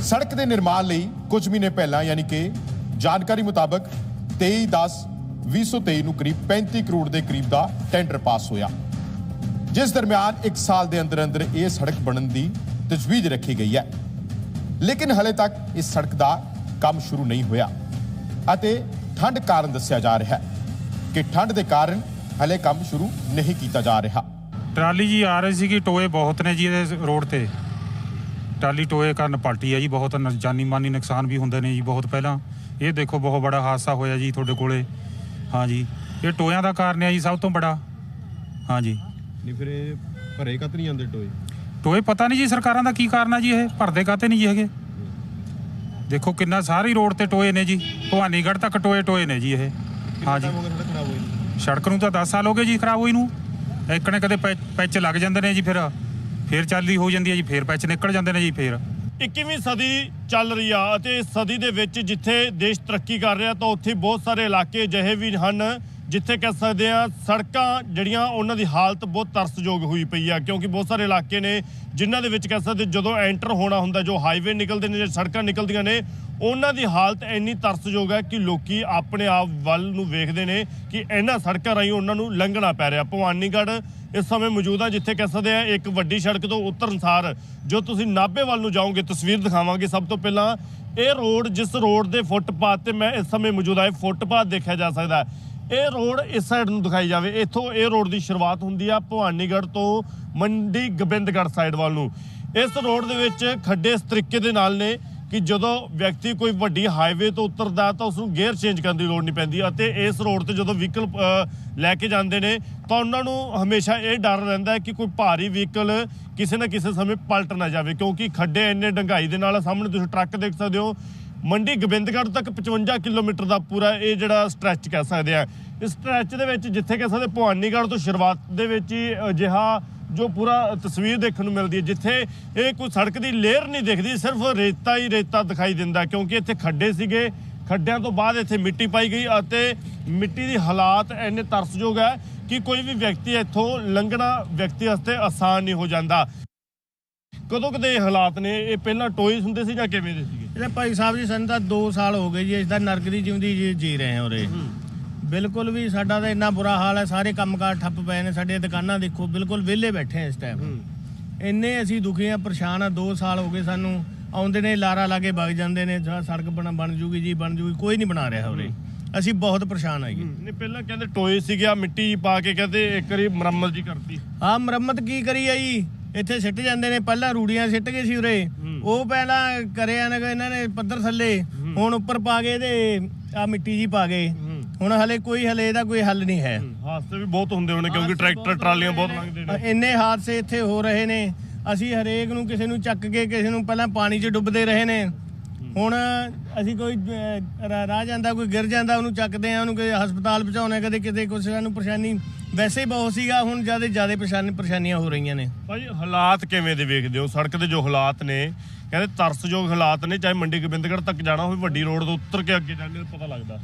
ਸੜਕ ਦੇ ਨਿਰਮਾਣ ਲਈ ਕੁਝ ਮਹੀਨੇ ਪਹਿਲਾਂ ਯਾਨੀ ਕਿ ਜਾਣਕਾਰੀ ਮੁਤਾਬਕ 23/10/2023 ਨੂੰ ਕਰੀਬ 35 ਕਰੋੜ ਦੇ ਕਰੀਬ ਦਾ ਟੈਂਡਰ ਪਾਸ ਹੋਇਆ। ਜਿਸ ਦਰਮਿਆਨ 1 ਸਾਲ ਦੇ ਅੰਦਰ ਅੰਦਰ ਇਹ ਸੜਕ ਬਣਨ ਦੀ ਤਜਵੀਜ਼ ਰੱਖੀ ਗਈ ਹੈ। ਲੇਕਿਨ ਹਲੇ ਤੱਕ ਇਸ ਸੜਕ ਦਾ ਕੰਮ ਸ਼ੁਰੂ ਨਹੀਂ ਹੋਇਆ ਅਤੇ ਠੰਡ ਕਾਰਨ ਦੱਸਿਆ ਜਾ ਰਿਹਾ ਹੈ ਕਿ ਠੰਡ ਦੇ ਕਾਰਨ ਹਲੇ ਕੰਮ ਸ਼ੁਰੂ ਨਹੀਂ ਕੀਤਾ ਜਾ ਰਿਹਾ। ਟਰਾਲੀ ਜੀ ਆ ਰਹੀ ਸੀਗੀ ਟੋਏ ਬਹੁਤ ਨੇ ਜੀ ਇਹਦੇ ਰੋਡ ਤੇ। ਟਰਾਲੀ ਟੋਏ ਕਾਰਨ ਪਲਟੀ ਹੈ ਜੀ ਬਹੁਤ ਨ- ਜਾਨੀ ਮਾਨੀ ਨੁਕਸਾਨ ਵੀ ਹੁੰਦੇ ਨੇ ਜੀ ਬਹੁਤ ਪਹਿਲਾਂ। ਇਹ ਦੇਖੋ ਬਹੁਤ ਬੜਾ ਹਾਦਸਾ ਹੋਇਆ ਜੀ ਤੁਹਾਡੇ ਕੋਲੇ। ਹਾਂ ਜੀ ਇਹ ਟੋਇਆਂ ਦਾ ਕਾਰਨ ਹੈ ਜੀ ਸਭ ਤੋਂ ਬੜਾ। ਹਾਂ ਜੀ। ਨਹੀਂ ਫਿਰ ਇਹ ਭਰੇ ਕਤ ਨਹੀਂ ਜਾਂਦੇ ਟੋਏ? ਟੋਏ ਪਤਾ ਨਹੀਂ ਜੀ ਸਰਕਾਰਾਂ ਦਾ ਕੀ ਕਾਰਨ ਹੈ ਜੀ ਇਹ? ਭਰਦੇ ਕਾਤੇ ਨਹੀਂ ਜੀ ਹੈਗੇ? ਦੇਖੋ ਕਿੰਨਾ ਸਾਰੀ ਰੋਡ ਤੇ ਟੋਏ ਨੇ ਜੀ। ਭਵਾਨੀਗੜ੍ਹ ਤੱਕ ਟੋਏ ਟੋਏ ਨੇ ਜੀ ਇਹ। ਹਾਂ ਜੀ। ਸੜਕ ਨੂੰ ਤਾਂ 10 ਸਾਲ ਹੋ ਗਏ ਜੀ ਖਰਾਬ ਹੋਈ ਨੂੰ। ਇੱਕ ਨੇ ਕਦੇ ਪੈਚ ਲੱਗ ਜਾਂਦੇ ਨੇ ਜੀ ਫਿਰ। ਫਿਰ ਚੱਲਦੀ ਹੋ ਜਾਂਦੀ ਹੈ ਜੀ ਫਿਰ ਪੈਚ ਨਿਕਲ ਜਾਂਦੇ ਨੇ ਜੀ ਫਿਰ। 21ਵੀਂ ਸਦੀ ਚੱਲ ਰਹੀ ਆ ਅਤੇ ਇਸ ਸਦੀ ਦੇ ਵਿੱਚ ਜਿੱਥੇ ਦੇਸ਼ ਤਰੱਕੀ ਕਰ ਰਿਹਾ ਤਾਂ ਉੱਥੇ ਬਹੁਤ ਸਾਰੇ ਇਲਾਕੇ ਅਜਿਹੇ ਵੀ ਹਨ ਜਿੱਥੇ ਕਹਿ ਸਕਦੇ ਆ ਸੜਕਾਂ ਜਿਹੜੀਆਂ ਉਹਨਾਂ ਦੀ ਹਾਲਤ ਬਹੁਤ ਤਰਸਯੋਗ ਹੋਈ ਪਈ ਆ, ਕਿਉਂਕਿ ਬਹੁਤ ਸਾਰੇ ਇਲਾਕੇ ਨੇ ਜਿਨ੍ਹਾਂ ਦੇ ਵਿੱਚ ਕਹਿ ਸਕਦੇ ਜਦੋਂ ਐਂਟਰ ਹੋਣਾ ਹੁੰਦਾ, ਜੋ ਹਾਈਵੇ ਨਿਕਲਦੇ ਨੇ, ਜਾਂ ਸੜਕਾਂ ਨਿਕਲਦੀਆਂ ਨੇ, ਉਹਨਾਂ ਦੀ ਹਾਲਤ ਇੰਨੀ ਤਰਸਯੋਗ ਹੈ ਕਿ ਲੋਕੀ ਆਪਣੇ ਆਪ ਵੱਲ ਨੂੰ ਵੇਖਦੇ ਨੇ ਕਿ ਇਹਨਾਂ ਸੜਕਾਂ ਰਾਹੀਂ ਉਹਨਾਂ ਨੂੰ ਲੰਘਣਾ ਪੈ ਰਿਹਾ ਭਵਾਨੀਗੜ੍ਹ ਇਸ ਸਮੇਂ ਮੌਜੂਦ ਆ, ਜਿੱਥੇ ਕਹਿ ਸਕਦੇ ਆ ਇੱਕ ਵੱਡੀ ਸੜਕ ਤੋਂ ਉਤਰਨ ਸਾਰ, ਜੋ ਤੁਸੀਂ ਨਾਭੇ ਵੱਲ ਨੂੰ ਜਾਓਗੇ, ਤਸਵੀਰ ਦਿਖਾਵਾਂਗੇ ਸਭ ਤੋਂ ਪਹਿਲਾਂ ਇਹ ਰੋਡ, ਜਿਸ ਰੋਡ ਦੇ ਫੁੱਟਪਾਥ ਤੇ ਮੈਂ ਇਸ ਸਮੇਂ ਮੌਜੂਦ ਆ, ਇਹ ਫੁੱਟਪਾਥ ਦੇਖਿਆ ਜਾ ਸਕਦਾ ਹੈ। ਇਹ ਰੋਡ ਇਸ ਸਾਈਡ ਨੂੰ ਦਿਖਾਈ ਜਾਵੇ। ਇੱਥੋਂ ਇਹ ਰੋਡ ਦੀ ਸ਼ੁਰੂਆਤ ਹੁੰਦੀ ਆ ਭਵਾਨੀਗੜ੍ਹ ਤੋਂ ਮੰਡੀ ਗੋਬਿੰਦਗੜ੍ਹ ਸਾਈਡ ਵੱਲ ਨੂੰ। ਇਸ ਰੋਡ ਦੇ ਵਿੱਚ ਖੱਡੇ ਇਸ ਤਰੀਕੇ ਦੇ ਨਾਲ ਨੇ ਕਿ ਜਦੋਂ ਵਿਅਕਤੀ ਕੋਈ ਵੱਡੀ ਹਾਈਵੇ ਤੋਂ ਉਤਰਦਾ ਤਾਂ ਉਸ ਨੂੰ ਗੇਅਰ ਚੇਂਜ ਕਰਨ ਦੀ ਲੋੜ ਨਹੀਂ ਪੈਂਦੀ ਅਤੇ ਇਸ ਰੋਡ ਤੇ ਜਦੋਂ ਵਹੀਕਲ ਲੈ ਕੇ ਜਾਂਦੇ ਨੇ ਤਾਂ ਉਹਨਾਂ ਨੂੰ ਹਮੇਸ਼ਾ ਇਹ ਡਰ ਰਹਿੰਦਾ ਹੈ ਕਿ ਕੋਈ ਭਾਰੀ ਵਹੀਕਲ ਕਿਸੇ ਨਾ ਕਿਸੇ ਸਮੇਂ ਪਲਟ ਨਾ ਜਾਵੇ ਕਿਉਂਕਿ ਖੱਡੇ ਇੰਨੇ ਡੰਗਾਈ ਦੇ ਨਾਲ ਸਾਹਮਣੇ ਤੁਸੀਂ ਟਰੱਕ ਦੇਖ ਸਕਦੇ ਹੋ ਮੰਡੀ ਗੋਬਿੰਦਗੜ੍ਹ ਤੱਕ 55 ਕਿਲੋਮੀਟਰ ਦਾ ਪੂਰਾ ਇਹ ਜਿਹੜਾ ਸਟ੍ਰੈਚ ਕਹਿ ਸਕਦੇ ਆ ਇਸ ਸਟ੍ਰੈਚ ਦੇ ਵਿੱਚ ਜਿੱਥੇ ਕਹਿ ਸਕਦੇ ਭਵਾਨੀਗੜ੍ਹ ਤੋਂ ਸ਼ੁਰੂਆਤ ਦੇ ਵਿੱਚ ਹੀ ਅਜਿਹਾ ਜੋ ਪੂਰਾ ਤਸਵੀਰ ਦੇਖਣ ਨੂੰ ਮਿਲਦੀ ਹੈ, ਜਿੱਥੇ ਇਹ ਕੋਈ ਸੜਕ ਦੀ ਲੇਅਰ ਨਹੀਂ ਦਿਖਦੀ, ਸਿਰਫ ਰੇਤਾ ਹੀ ਰੇਤਾ ਦਿਖਾਈ ਦਿੰਦਾ ਕਿਉਂਕਿ ਇੱਥੇ ਖੱਡੇ ਸੀਗੇ। ਖੱਡਿਆਂ ਤੋਂ ਬਾਅਦ ਇੱਥੇ ਮਿੱਟੀ ਪਾਈ ਗਈ ਅਤੇ ਮਿੱਟੀ ਦੀ ਹਾਲਾਤ ਇੰਨੇ ਤਰਸਯੋਗ ਹੈ ਕਿ ਕੋਈ ਵੀ ਵਿਅਕਤੀ ਇੱਥੋਂ ਲੰਘਣਾ ਵਿਅਕਤੀ ਵਾਸਤੇ ਆਸਾਨ ਨਹੀਂ ਹੋ ਜਾਂਦਾ। ਕਦੋਂ ਕਦੇ ਹਾਲਾਤ ਨੇ? ਇਹ ਪਹਿਲਾਂ ਟੋਇਸ ਹੁੰਦੇ ਸੀ ਜਾਂ ਕਿਵੇਂ ਦੇ ਸੀਗੇ? ਇਹਦਾ ਭਾਈ ਸਾਹਿਬ ਜੀ ਸਾਨੂੰ ਤਾਂ 2 ਸਾਲ ਹੋ ਗਏ ਜੀ ਇਸ ਦਾ ਨਰਕ ਦੀ ਜਿਉਂਦੀ ਜੀ ਜੀ ਰਹੇ ਹਾਂ ਉਰੇ। ਬਿਲਕੁਲ ਵੀ ਸਾਡਾ ਤਾਂ ਇੰਨਾ ਬੁਰਾ ਹਾਲ ਹੈ ਸਾਰੇ ਕੰਮਕਾਰ ਠੱਪ ਪਏ ਨੇ ਸਾਡੇ ਦੁਕਾਨਾਂ ਦੇਖੋ ਬਿਲਕੁਲ ਵਿਹਲੇ ਬੈਠੇ ਆ ਇਸ ਟਾਈਮ ਇੰਨੇ ਅਸੀਂ ਦੁਖੀ ਆ ਪਰੇਸ਼ਾਨ ਆ 2 ਸਾਲ ਹੋ ਗਏ ਸਾਨੂੰ ਆਉਂਦੇ ਨੇ ਲਾਰਾ ਲਾ ਕੇ ਵਗ ਜਾਂਦੇ ਨੇ ਜਾਂ ਸੜਕ ਬਣ ਬਣ ਜੂਗੀ ਜੀ ਬਣ ਜੂਗੀ ਕੋਈ ਨਹੀਂ ਬਣਾ ਰਿਹਾ ਉਰੇ। ਅਸੀਂ ਬਹੁਤ ਪਰੇਸ਼ਾਨ ਆਈਏ ਨਹੀਂ ਪਹਿਲਾਂ ਕਹਿੰਦੇ ਟੋਏ ਸੀਗੇ ਆ ਮਿੱਟੀ ਪਾ ਕੇ ਕਹਿੰਦੇ ਇੱਕ ਵਾਰੀ ਮੁਰੰਮਤ ਜੀ ਕਰਤੀ। ਆ ਮੁਰੰਮਤ ਕੀ ਕਰੀ ਆ ਜੀ ਇੱਥੇ ਸਿੱਟ ਜਾਂਦੇ ਨੇ ਪਹਿਲਾਂ ਰੂੜੀਆਂ ਸਿੱਟ ਗਏ ਸੀ ਉਰੇ। ਉਹ ਪਹਿਲਾਂ ਕਰਿਆ ਨਾ ਇਹਨਾਂ ਨੇ ਪੱਧਰ ਥੱਲੇ। ਹੁਣ ਉੱਪਰ ਪਾ ਗਏ ਤੇ ਆ ਮਿੱਟੀ ਜੀ ਪਾ ਗਏ ਹੁਣ ਹਲੇ ਕੋਈ ਹਲੇ ਇਹਦਾ ਕੋਈ ਹੱਲ ਨਹੀਂ ਹੈ। ਹਾਦਸੇ ਵੀ ਬਹੁਤ ਹੁੰਦੇ ਹੋਣੇ ਕਿਉਂਕਿ ਟਰੈਕਟਰ ਟਰਾਲੀਆਂ ਬਹੁਤ ਲੰਘਦੇ ਨੇ। ਇੰਨੇ ਹਾਦਸੇ ਇੱਥੇ ਹੋ ਰਹੇ ਨੇ। ਅਸੀਂ ਹਰੇਕ ਨੂੰ ਕਿਸੇ ਨੂੰ ਚੱਕ ਕੇ ਕਿਸੇ ਨੂੰ ਪਹਿਲਾਂ ਪਾਣੀ 'ਚ ਡੁੱਬਦੇ ਰਹੇ ਨੇ। ਹੁਣ ਅਸੀਂ ਕੋਈ ਰਾਹ ਜਾਂਦਾ ਕੋਈ ਗਿਰ ਜਾਂਦਾ ਉਹਨੂੰ ਚੱਕਦੇ ਆ ਉਹਨੂੰ ਕਿਸੇ ਹਸਪਤਾਲ ਪਹੁੰਚਾਉਣਾ ਕਦੇ ਕਿਤੇ ਕੁਛ ਸਾਨੂੰ ਪਰੇਸ਼ਾਨੀ ਵੈਸੇ ਹੀ ਬਹੁਤ ਸੀਗਾ ਹੁਣ ਜ਼ਿਆਦਾ ਜ਼ਿਆਦਾ ਪਰੇਸ਼ਾਨੀ ਪਰੇਸ਼ਾਨੀਆਂ ਹੋ ਰਹੀਆਂ ਨੇ। ਭਾਈ ਹਾਲਾਤ ਕਿਵੇਂ ਦੇ ਵੇਖਦੇ ਹੋ? ਸੜਕ ਦੇ ਜੋ ਹਾਲਾਤ ਨੇ ਕਹਿੰਦੇ ਤਰਸਯੋਗ ਹਾਲਾਤ ਨੇ ਚਾਹੇ ਮੰਡੀ ਗੋਬਿੰਦਗੜ੍ਹ ਤੱਕ ਜਾਣਾ ਹੋਵੇ ਵੱਡੀ ਰੋਡ ਤੋਂ ਉੱਤਰ ਕੇ ਅੱਗੇ ਜਾਂਦੇ ਪਤਾ ਲੱਗਦਾ।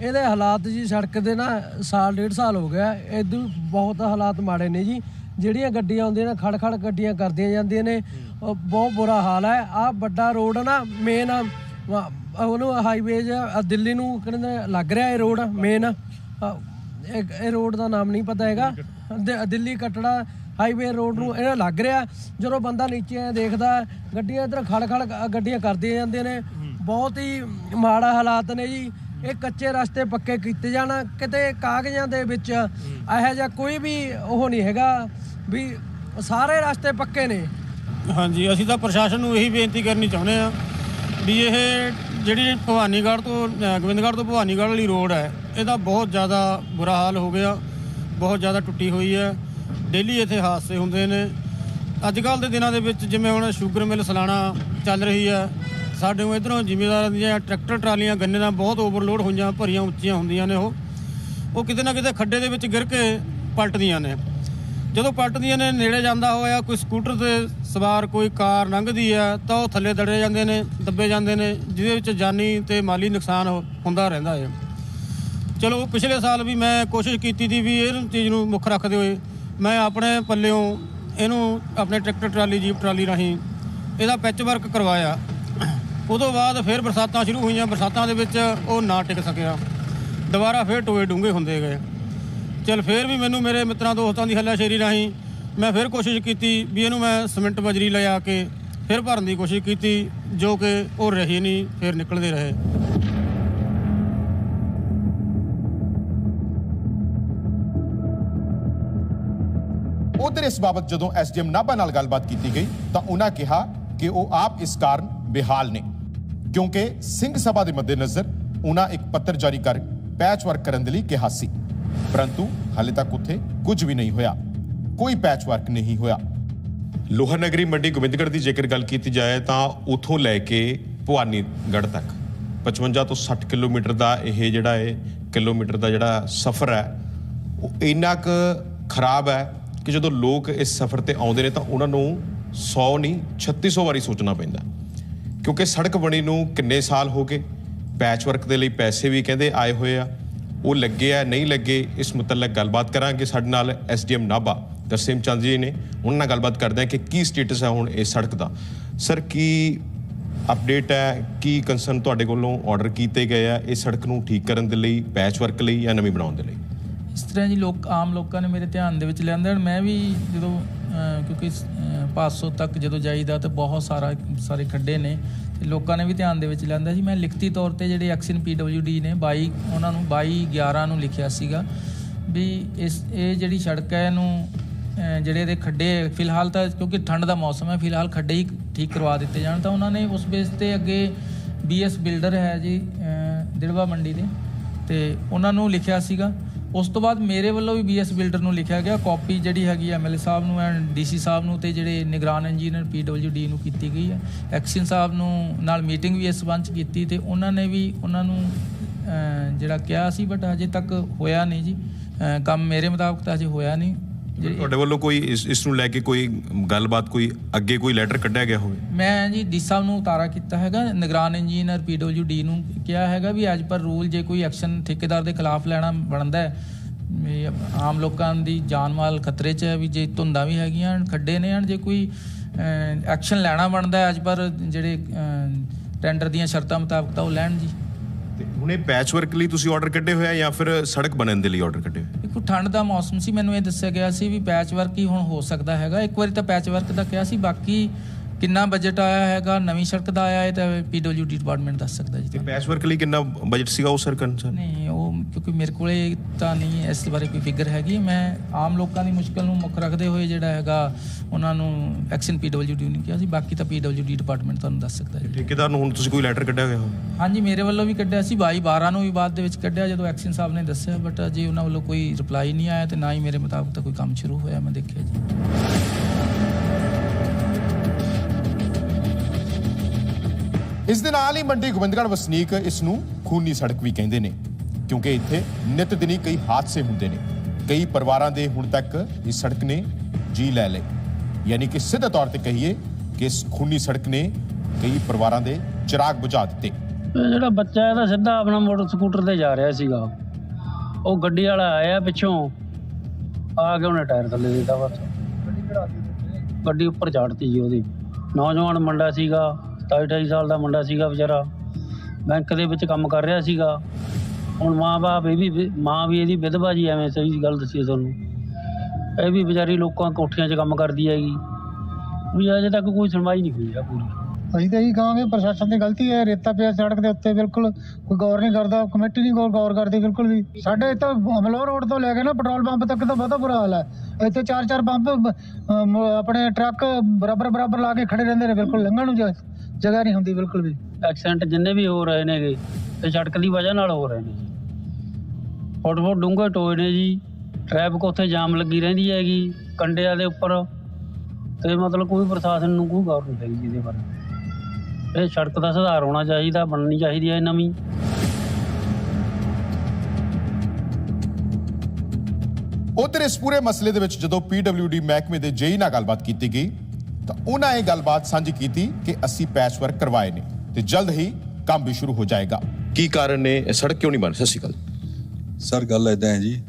ਇਹਦੇ ਹਾਲਾਤ ਜੀ ਸੜਕ ਦੇ ਨਾ ਸਾਲ ਡੇਢ ਸਾਲ ਹੋ ਗਿਆ। ਇਦੋਂ ਬਹੁਤ ਹਾਲਾਤ ਮਾੜੇ ਨੇ ਜੀ। ਜਿਹੜੀਆਂ ਗੱਡੀਆਂ ਆਉਂਦੀਆਂ ਨੇ ਖੜ ਖੜ ਗੱਡੀਆਂ ਕਰਦੀਆਂ ਜਾਂਦੀਆਂ ਨੇ। ਬਹੁਤ ਬੁਰਾ ਹਾਲ ਹੈ। ਆ ਵੱਡਾ ਰੋਡ ਨਾ ਮੇਨ ਉਹਨੂੰ ਹਾਈਵੇ ਦਿੱਲੀ ਨੂੰ ਕਹਿੰਦੇ ਲੱਗ ਰਿਹਾ ਇਹ ਰੋਡ ਮੇਨ ਇਹ ਰੋਡ ਦਾ ਨਾਮ ਨਹੀਂ ਪਤਾ ਹੈਗਾ। ਦ- ਦਿੱਲੀ ਕਟੜਾ ਹਾਈਵੇ ਰੋਡ ਨੂੰ ਇਹ ਲੱਗ ਰਿਹਾ। ਜਦੋਂ ਬੰਦਾ ਨੀਚੇ ਆਇਆ ਦੇਖਦਾ, ਗੱਡੀਆਂ ਇਧਰ ਖੜ ਖੜ ਗੱਡੀਆਂ ਕਰਦੀਆਂ ਜਾਂਦੀਆਂ ਨੇ। ਬਹੁਤ ਹੀ ਮਾੜਾ ਹਾਲਾਤ ਨੇ ਜੀ। ਇਹ ਕੱਚੇ ਰਸਤੇ ਪੱਕੇ ਕੀਤੇ ਜਾਣ। ਕਿਤੇ ਕਾਗਜ਼ਾਂ ਦੇ ਵਿੱਚ ਇਹੋ ਜਿਹਾ ਕੋਈ ਵੀ ਉਹ ਨਹੀਂ ਹੈਗਾ ਵੀ ਸਾਰੇ ਰਸਤੇ ਪੱਕੇ ਨੇ। ਹਾਂਜੀ, ਅਸੀਂ ਤਾਂ ਪ੍ਰਸ਼ਾਸਨ ਨੂੰ ਇਹੀ ਬੇਨਤੀ ਕਰਨੀ ਚਾਹੁੰਦੇ ਆ ਵੀ ਇਹ ਜਿਹੜੀ ਭਵਾਨੀਗੜ੍ਹ ਤੋਂ ਗੋਬਿੰਦਗੜ੍ਹ ਤੋਂ ਭਵਾਨੀਗੜ੍ਹ ਵਾਲੀ ਰੋਡ ਹੈ, ਇਹਦਾ ਬਹੁਤ ਜ਼ਿਆਦਾ ਬੁਰਾ ਹਾਲ ਹੋ ਗਿਆ, ਬਹੁਤ ਜ਼ਿਆਦਾ ਟੁੱਟੀ ਹੋਈ ਹੈ ਡੇਲੀ ਇੱਥੇ ਹਾਦਸੇ ਹੁੰਦੇ ਨੇ। ਅੱਜ ਕੱਲ੍ਹ ਦੇ ਦਿਨਾਂ ਦੇ ਵਿੱਚ ਜਿਵੇਂ ਹੁਣ ਸ਼ੂਗਰ ਮਿਲ ਸਲਾਣਾ ਚੱਲ ਰਹੀ ਹੈ, ਸਾਡੇ ਨੂੰ ਇਧਰੋਂ ਜ਼ਿਮੀਂਦਾਰਾਂ ਦੀਆਂ ਟਰੈਕਟਰ ਟਰਾਲੀਆਂ, ਗੰਨੇ ਨਾਲ ਬਹੁਤ ਓਵਰਲੋਡ ਹੋਈਆਂ, ਭਰੀਆਂ ਉੱਚੀਆਂ ਹੁੰਦੀਆਂ ਨੇ ਉਹ ਉਹ ਕਿਤੇ ਨਾ ਕਿਤੇ ਖੱਡੇ ਦੇ ਵਿੱਚ ਗਿਰ ਕੇ ਪਲਟਦੀਆਂ ਨੇ। ਜਦੋਂ ਪਲਟਦੀਆਂ ਨੇ, ਨੇੜੇ ਜਾਂਦਾ ਹੋਇਆ, ਕੋਈ ਸਕੂਟਰ ਤੇ ਸਵਾਰ, ਕੋਈ ਕਾਰ ਲੰਘਦੀ ਹੈ ਤਾਂ ਉਹ ਥੱਲੇ ਦੜੇ ਜਾਂਦੇ ਨੇ, ਦੱਬੇ ਜਾਂਦੇ ਨੇ, ਜਿਹਦੇ ਵਿੱਚ ਜਾਨੀ ਤੇ ਮਾਲੀ ਨੁਕਸਾਨ ਹੋ- ਹੁੰਦਾ ਰਹਿੰਦਾ ਹੈ। ਚਲੋ, ਪਿਛਲੇ ਸਾਲ ਵੀ ਮੈਂ ਕੋਸ਼ਿਸ਼ ਕੀਤੀ ਸੀ ਵੀ ਇਹ ਚੀਜ਼ ਨੂੰ ਮੁੱਖ ਰੱਖਦੇ ਹੋਏ, ਮੈਂ ਆਪਣੇ ਪੱਲਿਓਂ ਇਹਨੂੰ ਆਪਣੇ ਟਰੈਕਟਰ ਟਰਾਲੀ, ਜੀਪ ਟਰਾਲੀ ਰਾਹੀਂ ਇਹਦਾ ਪੈਚ ਵਰਕ ਕਰਵਾਇਆ। ਉਦੋਂ ਬਾਅਦ ਫਿਰ ਬਰਸਾਤਾਂ ਸ਼ੁਰੂ ਹੋਈਆਂ, ਬਰਸਾਤਾਂ ਦੇ ਵਿੱਚ ਉਹ ਨਾ ਟਿਕ ਸਕਿਆ। ਦੁਬਾਰਾ ਫਿਰ ਟੋਏ ਡੂੰਘੇ ਹੁੰਦੇ ਗਏ। ਚਲ ਫਿਰ ਵੀ ਮੈਨੂੰ ਮੇਰੇ ਮਿੱਤਰਾਂ ਦੋਸਤਾਂ ਦੀ ਹੱਲਾਸ਼ੇਰੀ ਰਾਹੀਂ ਮੈਂ ਫਿਰ ਕੋਸ਼ਿਸ਼ ਕੀਤੀ ਵੀ ਇਹਨੂੰ ਮੈਂ ਸਿਮੈਂਟ ਬਜਰੀ ਲੈ ਆ ਕੇ ਫਿਰ ਭਰਨ ਦੀ ਕੋਸ਼ਿਸ਼ ਕੀਤੀ, ਜੋ ਕਿ ਉਹ ਰਹੀ ਨਹੀਂ, ਫਿਰ ਨਿਕਲਦੇ ਰਹੇ। ਉਧਰ ਇਸ ਬਾਬਤ ਜਦੋਂ ਐਸਡੀਐਮ ਨਾਭਾ ਨਾਲ ਗੱਲਬਾਤ ਕੀਤੀ ਗਈ, ਤਾਂ ਉਹਨਾਂ ਕਿਹਾ ਕਿ ਉਹ ਆਪ ਇਸ ਕਾਰਨ ਬੇਹਾਲ ਨੇ, ਕਿਉਂਕਿ ਸਿੰਘ ਸਭਾ ਦੇ ਮੱਦੇਨਜ਼ਰ ਉਹਨਾਂ ਇੱਕ ਪੱਤਰ ਜਾਰੀ ਕਰ ਪੈਚ ਵਰਕ ਕਰਨ ਦੇ ਲਈ ਕਿਹਾ ਸੀ। ਪਰੰਤੂ ਹਾਲੇ ਤੱਕ ਉੱਥੇ ਕੁਝ ਵੀ ਨਹੀਂ ਹੋਇਆ। ਕੋਈ ਪੈਚ ਵਰਕ ਨਹੀਂ ਹੋਇਆ। ਲੋਹਾ ਨਗਰੀ ਮੰਡੀ ਗੋਬਿੰਦਗੜ੍ਹ ਦੀ ਜੇਕਰ ਗੱਲ ਕੀਤੀ ਜਾਏ ਤਾਂ ਉਥੋਂ ਲੈ ਕੇ ਭਵਾਨੀਗੜ੍ਹ ਤੱਕ। 55 ਤੋਂ 60 ਕਿਲੋਮੀਟਰ ਦਾ ਇਹ ਜਿਹੜਾ ਹੈ ਕਿਲੋਮੀਟਰ ਦਾ ਜਿਹੜਾ ਸਫ਼ਰ ਹੈ, ਉਹ ਇੰਨਾ ਕੁ ਖਰਾਬ ਹੈ ਕਿ ਜਦੋਂ ਲੋਕ ਇਸ ਸਫ਼ਰ ਤੇ ਆਉਂਦੇ ਨੇ ਤਾਂ ਉਹਨਾਂ ਨੂੰ 100 ਨਹੀਂ 3600 ਵਾਰੀ ਸੋਚਣਾ ਪੈਂਦਾ। ਕਿਉਂਕਿ ਸੜਕ ਬਣੀ ਨੂੰ ਕਿੰਨੇ ਸਾਲ ਹੋ ਗਏ? ਪੈਚ ਵਰਕ ਦੇ ਲਈ ਪੈਸੇ ਵੀ ਕਹਿੰਦੇ ਆਏ ਹੋਏ ਆ। ਉਹ ਲੱਗੇ ਆ ਨਹੀਂ ਲੱਗੇ ਇਸ ਮੁਤਲਕ ਗੱਲਬਾਤ ਕਰਾਂਗੇ ਸਾਡੇ ਨਾਲ ਐਸਡੀਐਮ ਨਾਭਾ ਦਰਸੇਮ ਚੰਦ ਜੀ ਨੇ। ਉਹਨਾਂ ਨਾਲ ਗੱਲਬਾਤ ਕਰਦੇ ਆ ਕਿ ਕੀ ਸਟੇਟਸ ਹੈ ਹੁਣ ਇਸ ਸੜਕ ਦਾ। ਸਰ ਕੀ ਅਪਡੇਟ ਹੈ? ਕੀ ਕੰਸਰਨ ਤੁਹਾਡੇ ਕੋਲੋਂ ਆਰਡਰ ਕੀਤੇ ਗਏ ਆ ਇਸ ਸੜਕ ਨੂੰ ਠੀਕ ਕਰਨ ਦੇ ਲਈ ਪੈਚ ਵਰਕ ਲਈ ਜਾਂ ਨਵੀਂ ਬਣਾਉਣ ਦੇ ਲਈ? ਇਸ ਤਰ੍ਹਾਂ ਜੀ ਲੋਕ ਆਮ ਲੋਕਾਂ ਨੇ ਮੇਰੇ ਧਿਆਨ ਦੇ ਵਿੱਚ ਲਿਆਂਦੇ। ਹਨ ਮੈਂ ਵੀ ਜਦੋਂ ਕਿਉਂਕਿ ਅਹ, 500 ਤੱਕ ਜਦੋਂ ਜਾਈਦਾ ਤਾਂ ਬਹੁਤ ਸਾਰਾ ਸਾਰੇ ਖੱਡੇ ਨੇ। ਤੇ ਲੋਕਾਂ ਨੇ ਵੀ ਧਿਆਨ ਦੇ ਵਿੱਚ ਲਿਆਂਦਾ ਜੀ। ਮੈਂ ਲਿਖਤੀ ਤੌਰ ਤੇ ਜਿਹੜੇ ਐਕਸ਼ਨ ਪੀਡਬਲਯੂਡੀ ਨੇ 22 ਉਹਨਾਂ ਨੂੰ 22 11 ਨੂੰ ਲਿਖਿਆ ਸੀਗਾ ਵੀ ਇਸ, ਇਹ ਜਿਹੜੀ ਸੜਕ ਹੈ ਇਹਨੂੰ ਜਿਹੜੇ ਇਹਦੇ ਖੱਡੇ, ਫਿਲਹਾਲ ਤਾਂ ਕਿਉਂਕਿ ਠੰਡ ਦਾ ਮੌਸਮ ਹੈ, ਫਿਲਹਾਲ ਖੱਡੇ ਹੀ ਠੀਕ ਕਰਵਾ ਦਿੱਤੇ ਜਾਣ, ਤਾਂ ਉਹਨਾਂ ਨੇ ਉਸ ਬੇਸ ਤੇ ਅੱਗੇ ਬੀਐਸ ਬਿਲਡਰ ਹੈ ਜੀ ਦਿੜਵਾ ਮੰਡੀ ਦੇ ਤੇ ਉਹਨਾਂ ਨੂੰ ਲਿਖਿਆ ਸੀਗਾ ਉਸ ਤੋਂ ਬਾਅਦ ਮੇਰੇ ਵੱਲੋਂ ਵੀ ਬੀਐਸ ਬਿਲਡਰ ਨੂੰ ਲਿਖਿਆ ਗਿਆ। ਕਾਪੀ ਜਿਹੜੀ ਹੈਗੀ ਐਮਐਲਏ ਸਾਹਿਬ ਨੂੰ ਐਂਡ ਡੀਸੀ ਸਾਹਿਬ ਨੂੰ ਤੇ ਜਿਹੜੇ ਨਿਗਰਾਨ ਇੰਜੀਨੀਅਰ ਪੀਡਬਲਯੂਡੀ ਨੂੰ ਕੀਤੀ ਗਈ ਹੈ ਐਕਸ਼ਨ ਸਾਹਿਬ ਨੂੰ ਨਾਲ ਮੀਟਿੰਗ ਵੀ ਇਸ ਸੰਬੰਧ 'ਚ ਕੀਤੀ ਤੇ ਉਹਨਾਂ ਨੇ ਵੀ ਉਹਨਾਂ ਨੂੰ ਜਿਹੜਾ ਕਿਹਾ ਸੀ ਬਟ ਅਜੇ ਤੱਕ ਹੋਇਆ ਨਹੀਂ ਜੀ। ਕੰਮ ਮੇਰੇ ਮੁਤਾਬਕ ਤਾਂ ਅਜੇ ਹੋਇਆ ਨਹੀਂ। ਤੁਹਾਡੇ ਵੱਲੋਂ ਕੋਈ ਇਸ ਇਸ ਨੂੰ ਲੈ ਕੇ ਕੋਈ ਗੱਲਬਾਤ ਕੋਈ ਅੱਗੇ ਕੋਈ ਲੈਟਰ ਕੱਢਿਆ ਗਿਆ ਹੋਵੇ? ਮੈਂ ਜੀ ਡੀ ਸਾਹਿਬ ਨੂੰ ਉਤਾਰਾ ਕੀਤਾ ਹੈਗਾ ਨਿਗਰਾਨ ਇੰਜੀਨੀਅਰ ਪੀਡਬਲਯੂਡੀ ਨੂੰ ਕਿਹਾ ਹੈਗਾ ਵੀ ਐਜ ਪਰ ਰੂਲ ਜੇ ਕੋਈ ਐਕਸ਼ਨ ਠੇਕੇਦਾਰ ਦੇ ਖਿਲਾਫ ਲੈਣਾ ਬਣਦਾ ਹੈ ਆਮ ਲੋਕਾਂ ਦੀ ਜਾਨ ਮਾਲ ਖਤਰੇ 'ਚ ਹੈ ਵੀ ਜੇ ਧੁੰਦਾਂ ਵੀ ਹੈਗੀਆਂ ਖੱਡੇ ਨੇ ਹਨ ਜੇ ਕੋਈ ਐਕਸ਼ਨ ਲੈਣਾ ਬਣਦਾ ਹੈ ਐਜ ਪਰ ਜਿਹੜੇ ਟੈਂਡਰ ਦੀਆਂ ਸ਼ਰਤਾਂ ਮੁਤਾਬਕ ਤਾਂ ਉਹ ਲੈਣ ਜੀ। ਤੇ ਪੈਚ ਵਰਕ ਲਈ ਤੁਸੀਂ ਆਰਡਰ ਕੱਢੇ ਹੋਇਆ ਜਾਂ ਫਿਰ ਸੜਕ ਬਣਨ ਦੇ ਲਈ ਆਰਡਰ ਕੱਢੇ ਹੋਏ ਦੇਖੋ, ਠੰਡ ਦਾ ਮੌਸਮ ਸੀ, ਮੈਨੂੰ ਇਹ ਦੱਸਿਆ ਗਿਆ ਸੀ ਵੀ ਪੈਚ ਵਰਕ ਹੀ ਹੁਣ ਹੋ ਸਕਦਾ ਹੈਗਾ। ਇੱਕ ਵਾਰੀ ਤਾਂ ਪੈਚ ਵਰਕ ਦਾ ਕਿਹਾ ਸੀ, ਬਾਕੀ ਕਿੰਨਾ ਬਜਟ ਆਇਆ ਹੈਗਾ ਨਵੀਂ ਸੜਕ ਦਾ ਆਇਆ ਹੈ ਤਾਂ ਪੀਡਬਲਯੂਡੀ ਡਿਪਾਰਟਮੈਂਟ ਦੱਸ ਸਕਦਾ ਜੀ ਤੇ। ਪੈਚ ਵਰਕ ਲਈ ਕਿੰਨਾ ਬਜਟ ਸੀਗਾ ਸਰਕਨ ਸਰ? ਨਹੀਂ ਉਹ ਕਿਉਂਕਿ ਮੇਰੇ ਕੋਲੇ ਤਾਂ ਨਹੀਂ ਇਸ ਬਾਰੇ ਕੋਈ ਫਿਗਰ ਹੈਗੀ। ਮੈਂ ਆਮ ਲੋਕਾਂ ਦੀ ਮੁਸ਼ਕਲ ਨੂੰ ਮੁੱਖ ਰੱਖਦੇ ਹੋਏ ਜਿਹੜਾ ਹੈਗਾ ਉਹਨਾਂ ਨੂੰ ਐਕਸ਼ਨ ਪੀਡਬਲਯੂਡੀ ਨੂੰ ਕਿਹਾ ਸੀ। ਬਾਕੀ ਤਾਂ ਪੀਡਬਲਯੂਡੀ ਡਿਪਾਰਟਮੈਂਟ ਤੁਹਾਨੂੰ ਦੱਸ ਸਕਦਾ ਜੀ। ਠੇਕੇਦਾਰ ਨੂੰ ਹੁਣ ਤੁਸੀਂ ਕੋਈ ਲੈਟਰ ਕੱਢਿਆ ਹੋਇਆ ਹਾਂਜੀ ਮੇਰੇ ਵੱਲੋਂ ਵੀ ਕੱਢਿਆ ਸੀ। 22 12 ਨੂੰ ਵੀ ਬਾਅਦ ਦੇ ਵਿੱਚ ਕੱਢਿਆ ਜਦੋਂ ਐਕਸ਼ਨ ਸਾਹਿਬ ਨੇ ਦੱਸਿਆ ਬਟ ਅਜੇ ਉਹਨਾਂ ਵੱਲੋਂ ਕੋਈ ਰਿਪਲਾਈ ਨਹੀਂ ਆਇਆ ਤੇ ਨਾ ਹੀ ਮੇਰੇ ਮੁਤਾਬਕ ਤਾਂ ਕੋਈ ਕੰਮ ਸ਼ੁਰੂ ਹੋਇਆ ਮੈਂ ਦੇਖਿਆ ਜੀ। ਇਸ ਦੇ ਨਾਲ ਹੀ ਮੰਡੀ ਗੋਬਿੰਦਗੜ੍ਹ ਵਸਨੀਕ ਇਸ ਨੂੰ ਖੂਨੀ ਸੜਕ ਵੀ ਕਹਿੰਦੇ ਨੇ, ਕਿਉਂਕਿ ਇੱਥੇ ਨਿਤ ਦਿਨੀ ਕਈ ਹਾਦਸੇ ਹੁੰਦੇ ਨੇ। ਕਈ ਪਰਿਵਾਰਾਂ ਦੇ ਹੁਣ ਤੱਕ ਇਸ ਸੜਕ ਨੇ ਜੀ ਲੈ ਲਏ। ਯਾਨੀ ਕਿ ਸਿੱਧੇ ਤੌਰ ਤੇ ਕਹੀਏ ਕਿ ਇਸ ਖੂਨੀ ਸੜਕ ਨੇ ਕਈ ਪਰਿਵਾਰਾਂ ਦੇ ਚਿਰਾਗ ਬੁਝਾ ਦਿੱਤੇ। ਜਿਹੜਾ ਬੱਚਾ ਇਹਦਾ ਸਿੱਧਾ ਆਪਣਾ ਮੋਟਰ ਸਕੂਟਰ ਤੇ ਜਾ ਰਿਹਾ ਸੀਗਾ। ਉਹ ਗੱਡੀ ਵਾਲਾ ਆਇਆ ਪਿੱਛੋਂ, ਆ ਕੇ ਉਹਨੇ ਟਾਇਰ ਥੱਲੇ ਦਿੱਤਾ ਬਸ। ਗੱਡੀ ਉੱਪਰ ਝਾੜਤੀ ਜੀ ਉਹਦੀ। ਨੌਜਵਾਨ ਮੁੰਡਾ ਸੀਗਾ ਢਾਈ ਢਾਈ ਸਾਲ ਦਾ ਮੁੰਡਾ ਸੀਗਾ ਵਿਚਾਰਾ। ਬੈਂਕ ਦੇ ਵਿੱਚ ਕੰਮ ਕਰ ਰਿਹਾ ਸੀਗਾ। ਹੁਣ ਮਾਂ-ਬਾਪ ਇਹ ਵੀ ਮਾਂ ਵੀ ਇਹਦੀ ਵਿਧਵਾ ਜੀ, ਐਵੇਂ ਸਹੀ ਗੱਲ ਦੱਸੀ ਤੁਹਾਨੂੰ। ਇਹ ਵੀ ਵਿਚਾਰੀ ਲੋਕਾਂ ਕੋਠੀਆਂ 'ਚ ਕੰਮ ਕਰਦੀ ਹੈਗੀ। ਵੀ ਅਜੇ ਤੱਕ ਕੋਈ ਸੁਣਵਾਈ ਨਹੀਂ ਹੋਈ ਆ ਪੂਰੀ। ਅਸੀਂ ਤਾਂ ਇਹੀ ਕਹਾਂਗੇ, ਪ੍ਰਸ਼ਾਸਨ ਦੀ ਗਲਤੀ ਹੈ। ਰੇਤਾ ਪਿਆ ਸੜਕ ਦੇ ਉੱਤੇ, ਬਿਲਕੁਲ। ਕੋਈ ਗੌਰ ਨਹੀਂ ਕਰਦਾ, ਕਮੇਟੀ ਨਹੀਂ ਗੌਰ ਗੌਰ ਕਰਦੀ, ਬਿਲਕੁਲ ਵੀ। ਸਾਡੇ ਇੱਥੇ ਅਮਲੋਹ ਰੋਡ ਤੋਂ ਲੈ ਕੇ ਨਾ, ਪੈਟਰੋਲ ਪੰਪ ਤੱਕ ਤਾਂ ਬਹੁਤਾ ਬੁਰਾ ਹਾਲ ਹੈ। ਇੱਥੇ ਚਾਰ ਚਾਰ ਪੰਪ ਆਪਣੇ ਟਰੱਕ ਬਰਾਬਰ ਬਰਾਬਰ ਲਾ ਕੇ ਖੜੇ ਰਹਿੰਦੇ ਨੇ, ਬਿਲਕੁਲ ਲੰਘਣ ਨੂੰ ਜ- ਜਗ੍ਹਾ ਨਹੀਂ ਹੁੰਦੀ ਬਿਲਕੁਲ ਵੀ। ਐਕਸੀਡੈਂਟ ਜਿੰਨੇ ਵੀ ਹੋ ਰਹੇ ਨੇਗੇ ਤੇ ਸੜਕ ਦੀ ਵਜ੍ਹਾ ਨਾਲ ਹੋ ਰਹੇ ਨੇ ਜੀ। ਫੁੱਟ ਫੁੱਟ ਡੂੰਘੇ ਟੋਏ ਨੇ ਜੀ ਟ੍ਰੈਫਿਕ ਉੱਥੇ ਜਾਮ ਲੱਗੀ ਰਹਿੰਦੀ ਹੈਗੀ ਕੰਡਿਆਂ ਦੇ ਉੱਪਰ। ਤੇ ਮਤਲਬ ਕੋਈ ਪ੍ਰਸ਼ਾਸਨ ਨੂੰ ਕੋਈ ਗੌਰ ਨਹੀਂ ਹੈਗੀ ਇਹਦੇ ਬਾਰੇ। ਇਹ ਸੜਕ ਦਾ ਸੁਧਾਰ ਹੋਣਾ ਚਾਹੀਦਾ ਬਣਨੀ ਚਾਹੀਦੀ ਹੈ ਨਵੀਂ। ਉਧਰ ਇਸ ਪੂਰੇ ਮਸਲੇ ਦੇ ਵਿੱਚ ਜਦੋਂ PWD ਮਹਿਕਮੇ ਦੇ ਜੇਈ ਨਾਲ ਗੱਲਬਾਤ ਕੀਤੀ ਗਈ ਤਾਂ ਉਹਨਾਂ ਇਹ ਗੱਲਬਾਤ ਸਾਂਝੀ ਕੀਤੀ ਕਿ ਅਸੀਂ ਪੈਚ ਵਰਕ ਕਰਵਾਏ ਨੇ ਤੇ ਜਲਦ ਹੀ ਕੰਮ ਵੀ ਸ਼ੁਰੂ ਹੋ ਜਾਏਗਾ। ਕੀ ਕਾਰਨ ਨੇ? ਇਹ ਸੜਕ ਕਿਉਂ ਨਹੀਂ ਬਣ ਸਤਿ ਸ਼੍ਰੀ ਅਕਾਲ। ਸਰ ਗੱਲ ਇਦਾਂ ਹੈ ਜੀ।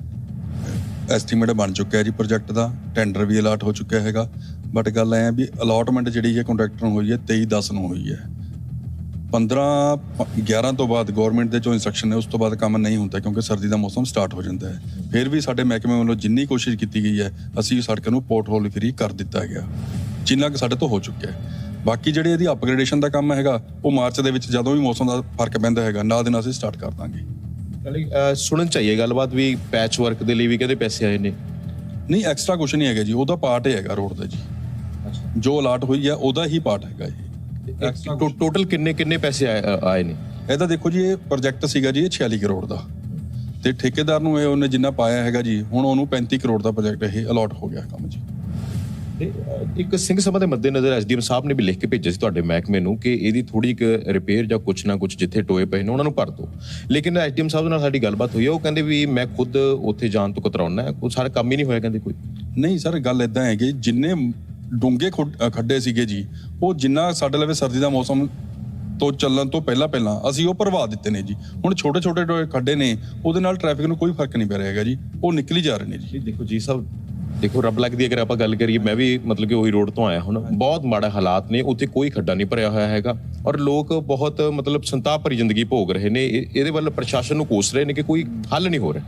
ਐਸਟੀਮੇਟ ਬਣ ਚੁੱਕਿਆ ਜੀ ਪ੍ਰੋਜੈਕਟ ਦਾ। ਟੈਂਡਰ ਵੀ ਅਲਾਟ ਹੋ ਚੁੱਕਿਆ ਹੈਗਾ। ਬਟ ਗੱਲ ਐ ਹੈ ਵੀ ਅਲਾਟਮੈਂਟ ਜਿਹੜੀ ਹੈ ਕੰਟਰੈਕਟਰ ਨੂੰ ਹੋਈ ਹੈ 23 10 ਨੂੰ ਹੋਈ ਹੈ। 15 ਪ- 11 ਤੋਂ ਬਾਅਦ ਗਵਰਨਮੈਂਟ ਦੇ ਜੋ ਇਨਸਟਰਕਸ਼ਨ ਨੇ ਉਸ ਤੋਂ ਬਾਅਦ ਕੰਮ ਨਹੀਂ ਹੁੰਦਾ ਕਿਉਂਕਿ ਸਰਦੀ ਦਾ ਮੌਸਮ ਸਟਾਰਟ ਹੋ ਜਾਂਦਾ ਹੈ। ਫਿਰ ਵੀ ਸਾਡੇ ਮਹਿਕਮੇ ਵੱਲੋਂ ਜਿੰਨੀ ਕੋਸ਼ਿਸ਼ ਕੀਤੀ ਗਈ ਹੈ ਅਸੀਂ ਸੜਕ ਨੂੰ ਪੋਰਟ ਹੋਲ ਫ੍ਰੀ ਕਰ ਦਿੱਤਾ ਗਿਆ ਜਿੰਨਾ ਕਿ ਸਾਡੇ ਤੋਂ ਹੋ ਚੁੱਕਿਆ ਹੈ। ਬਾਕੀ ਜਿਹੜੇ ਇਹਦੀ ਅਪਗ੍ਰੇਡੇਸ਼ਨ ਦਾ ਕੰਮ ਹੈਗਾ ਉਹ ਮਾਰਚ ਦੇ ਵਿੱਚ ਜਦੋਂ ਵੀ ਮੌਸਮ ਦਾ ਫ਼ਰਕ ਪੈਂਦਾ ਹੈਗਾ ਨਾਲ ਦੇ ਨਾਲ ਅਸੀਂ ਸਟਾਰਟ ਕਰ ਦਾਂਗੇ। ਸੁਣਨ ਚਾਹੀਏ ਗੱਲਬਾਤ ਵੀ ਪੈਚ ਵਰਕ ਦੇ ਲਈ ਵੀ ਕਹਿੰਦੇ ਪੈਸੇ ਆਏ ਨੇ? ਨਹੀਂ ਐਕਸਟਰਾ ਕੁਝ ਨਹੀਂ ਹੈਗਾ ਜੀ ਉਹਦਾ ਪਾਰਟ ਹੀ ਹੈਗਾ ਰੋਡ ਦਾ ਜੀ। ਜੋ ਅਲਾਟ ਹੋਈ ਹੈ ਉਹਦਾ ਹੀ ਪਾਰਟ ਹੈਗਾ ਟੋ- ਟੋਟਲ ਕਿੰਨੇ ਕਿੰਨੇ ਪੈਸੇ ਆਏ ਨੇ? ਇਹਦਾ ਦੇਖੋ ਜੀ ਇਹ ਪ੍ਰੋਜੈਕਟ ਸੀਗਾ ਜੀ ਇਹ 46 ਕਰੋੜ ਦਾ। ਤੇ ਠੇਕੇਦਾਰ ਨੂੰ ਇਹ ਉਹਨੇ ਜਿੰਨਾ ਪਾਇਆ ਹੈਗਾ ਜੀ ਹੁਣ ਉਹਨੂੰ 35 ਕਰੋੜ ਦਾ ਪ੍ਰੋਜੈਕਟ ਇਹ ਅਲਾਟ ਹੋ ਗਿਆ ਕੰਮ ਜੀ। ਇੱਕ ਸਿੰਘ ਸਭਾ ਦੇ ਮੱਦੇਨਜ਼ਰ ਐਸਡੀਐਮ ਸਾਹਿਬ ਨੇ ਵੀ ਲਿਖ ਕੇ ਭੇਜਿਆ ਸੀ ਤੁਹਾਡੇ ਮਹਿਕਮੇ ਨੂੰ ਕਿ ਇਹਦੀ ਥੋੜੀ ਕੁ ਰਿਪੇਅਰ ਜਾਂ ਕੁਛ ਨਾ ਕੁਛ ਜਿੱਥੇ ਟੋਏ ਪਏ ਨੇ ਉਹਨਾਂ ਨੂੰ ਭਰ ਦਿਓ। ਲੇਕਿਨ ਐਸਡੀਐਮ ਸਾਹਿਬ ਨਾਲ ਸਾਡੀ ਗੱਲਬਾਤ ਹੋਈ ਹੈ ਉਹ ਕਹਿੰਦੇ ਵੀ ਮੈਂ ਖੁਦ ਉੱਥੇ ਜਾਣ ਤੋਂ ਕਤਰਾਉਣਾ ਹੈ ਉਹ ਸਾਰਾ ਕੰਮ ਹੀ ਨਹੀਂ ਹੋਇਆ ਕਹਿੰਦੇ ਕੋਈ। ਨਹੀਂ ਸਰ ਗੱਲ ਇਦਾਂ ਹੈ ਕਿ ਜਿੰਨੇ ਡੂੰਘੇ ਖੁੱਡ- ਸੀਗੇ ਜੀ। ਉਹ ਜਿੰਨਾ ਸਾਡੇ ਲਵੇ ਸਰਦੀ ਦਾ ਮੌਸਮ ਤੋਂ ਚੱਲਣ ਤੋਂ ਪਹਿਲਾਂ ਪਹਿਲਾਂ ਅਸੀਂ ਉਹ ਭਰਵਾ ਦਿੱਤੇ ਨੇ ਜੀ। ਹੁਣ ਛੋਟੇ ਛੋਟੇ ਖੱਡੇ ਨੇ ਉਹਦੇ ਨਾਲ ਟ੍ਰੈਫਿਕ ਨੂੰ ਕੋਈ ਫ਼ਰਕ ਨਹੀਂ ਪੈ ਰਿਹਾ ਹੈਗਾ ਜੀ। ਉਹ ਨਿਕਲੀ ਜਾ ਰਹੇ ਨੇ ਜੀ। ਦੇਖੋ ਜੀ ਸਾਹਿਬ ਦੇਖੋ ਰੱਬ ਲੱਗਦੀ ਅਗਰ ਆਪਾਂ ਗੱਲ ਕਰੀਏ ਮੈਂ ਵੀ ਮਤਲਬ ਕਿ ਉਹੀ ਰੋਡ ਤੋਂ ਆਇਆ ਹੁਣ। ਬਹੁਤ ਮਾੜਾ ਹਾਲਾਤ ਨੇ ਉੱਥੇ ਕੋਈ ਖੱਡਾ ਨਹੀਂ ਭਰਿਆ ਹੋਇਆ ਹੈਗਾ। ਔਰ ਲੋਕ ਬਹੁਤ ਮਤਲਬ ਸੰਤਾਪ ਭਰੀ ਜ਼ਿੰਦਗੀ ਭੋਗ ਰਹੇ ਨੇ। ਇਹ- ਇਹਦੇ ਵੱਲ ਪ੍ਰਸ਼ਾਸਨ ਨੂੰ ਕੋਸ ਰਹੇ ਨੇ ਕਿ ਕੋਈ ਹੱਲ ਨਹੀਂ ਹੋ ਰਿਹਾ।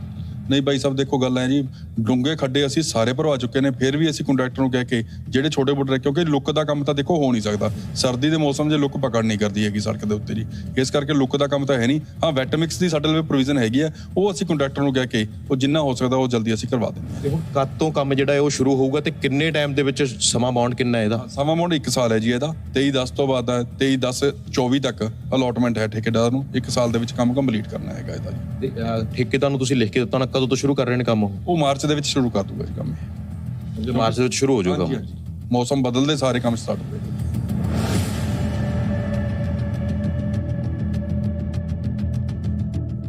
ਨਹੀਂ ਬਾਈ ਸਾਹਿਬ ਦੇਖੋ ਗੱਲ ਹੈ ਜੀ ਡੂੰਘੇ ਖੱਡੇ ਅਸੀਂ ਸਾਰੇ ਭਰਵਾ ਚੁੱਕੇ ਨੇ ਫਿਰ ਵੀ ਅਸੀਂ ਕੰਟਰੈਕਟਰ ਨੂੰ ਕਹਿ ਕੇ ਜਿਹੜੇ ਛੋਟੇ ਮੋਟੇ ਕਿਉਂਕਿ ਲੁੱਕ ਦਾ ਕੰਮ ਤਾਂ ਦੇਖੋ ਹੋ ਨਹੀਂ ਸਕਦਾ। ਸਰਦੀ ਦੇ ਮੌਸਮ 'ਚ ਲੁੱਕ ਪਕੜ ਨਹੀਂ ਕਰਦੀ ਹੈਗੀ ਸੜਕ ਦੇ ਉੱਤੇ ਜੀ। ਇਸ ਕਰਕੇ ਲੁੱਕ ਦਾ ਕੰਮ ਤਾਂ ਹੈ ਨਹੀਂ। ਹਾਂ ਵੈਟ ਮਿਕਸ ਦੀ ਸਾਡੇ ਲਈ ਪ੍ਰੋਵੀਜ਼ਨ ਹੈਗੀ ਆ ਉਹ ਅਸੀਂ ਕੰਟਰੈਕਟਰ ਨੂੰ ਕਹਿ ਕੇ ਉਹ ਜਿੰਨਾ ਹੋ ਸਕਦਾ ਉਹ ਜਲਦੀ ਅਸੀਂ ਕਰਵਾ ਦਿੰਦੇ ਹਾਂ। ਕਦ ਤੋਂ ਕੰਮ ਜਿਹੜਾ ਹੈ ਉਹ ਸ਼ੁਰੂ ਹੋਊਗਾ ਤੇ ਕਿੰਨੇ ਟਾਈਮ ਦੇ ਵਿੱਚ ਸਮਾਂ ਬਾਉਂਡ ਕਿੰਨਾ ਹੈ ਇਹਦਾ? ਸਮਾਂ ਮੋੜ 1 ਸਾਲ ਹੈ ਜੀ ਇਹਦਾ। 23 10 ਤੋਂ ਬਾਅਦ 23 10 24 ਤੱਕ ਅਲਾਟਮੈਂਟ ਹੈ ਠੇਕੇਦਾਰ ਨੂੰ। 1 ਸਾਲ ਦੇ ਵਿੱਚ ਕੰਮ ਕੰਪਲੀਟ ਕਰਨਾ ਹੈਗਾ ਇਹਦਾ ਜੀ। ਠੇਕੇਦਾਰ ਨੂੰ ਤੁਸੀਂ ਲਿਖ ਕੇ ਦਿੱਤਾ ਨਾ ਕਦੋਂ ਤੋਂ ਸ਼ੁਰੂ ਕਰ ਰਹੇ ਨੇ ਕੰਮ ਉਹ? ਉਹ ਮਾਰਚ ਦੇ ਵਿੱਚ ਸ਼ੁਰੂ ਕਰ ਦੂਗਾ ਜੀ ਕੰਮ ਇਹ। ਜੇ ਮਾਰਚ ਦੇ ਵਿੱਚ ਸ਼ੁਰੂ ਹੋ ਜਾਊਗਾ ਹਾਂਜੀ, ਹਾਂਜੀ। ਮੌਸਮ ਬਦਲਦੇ ਸਾਰੇ ਕੰਮ ਸਟਾਰਟ ਹੋ ਜਾਏਗਾ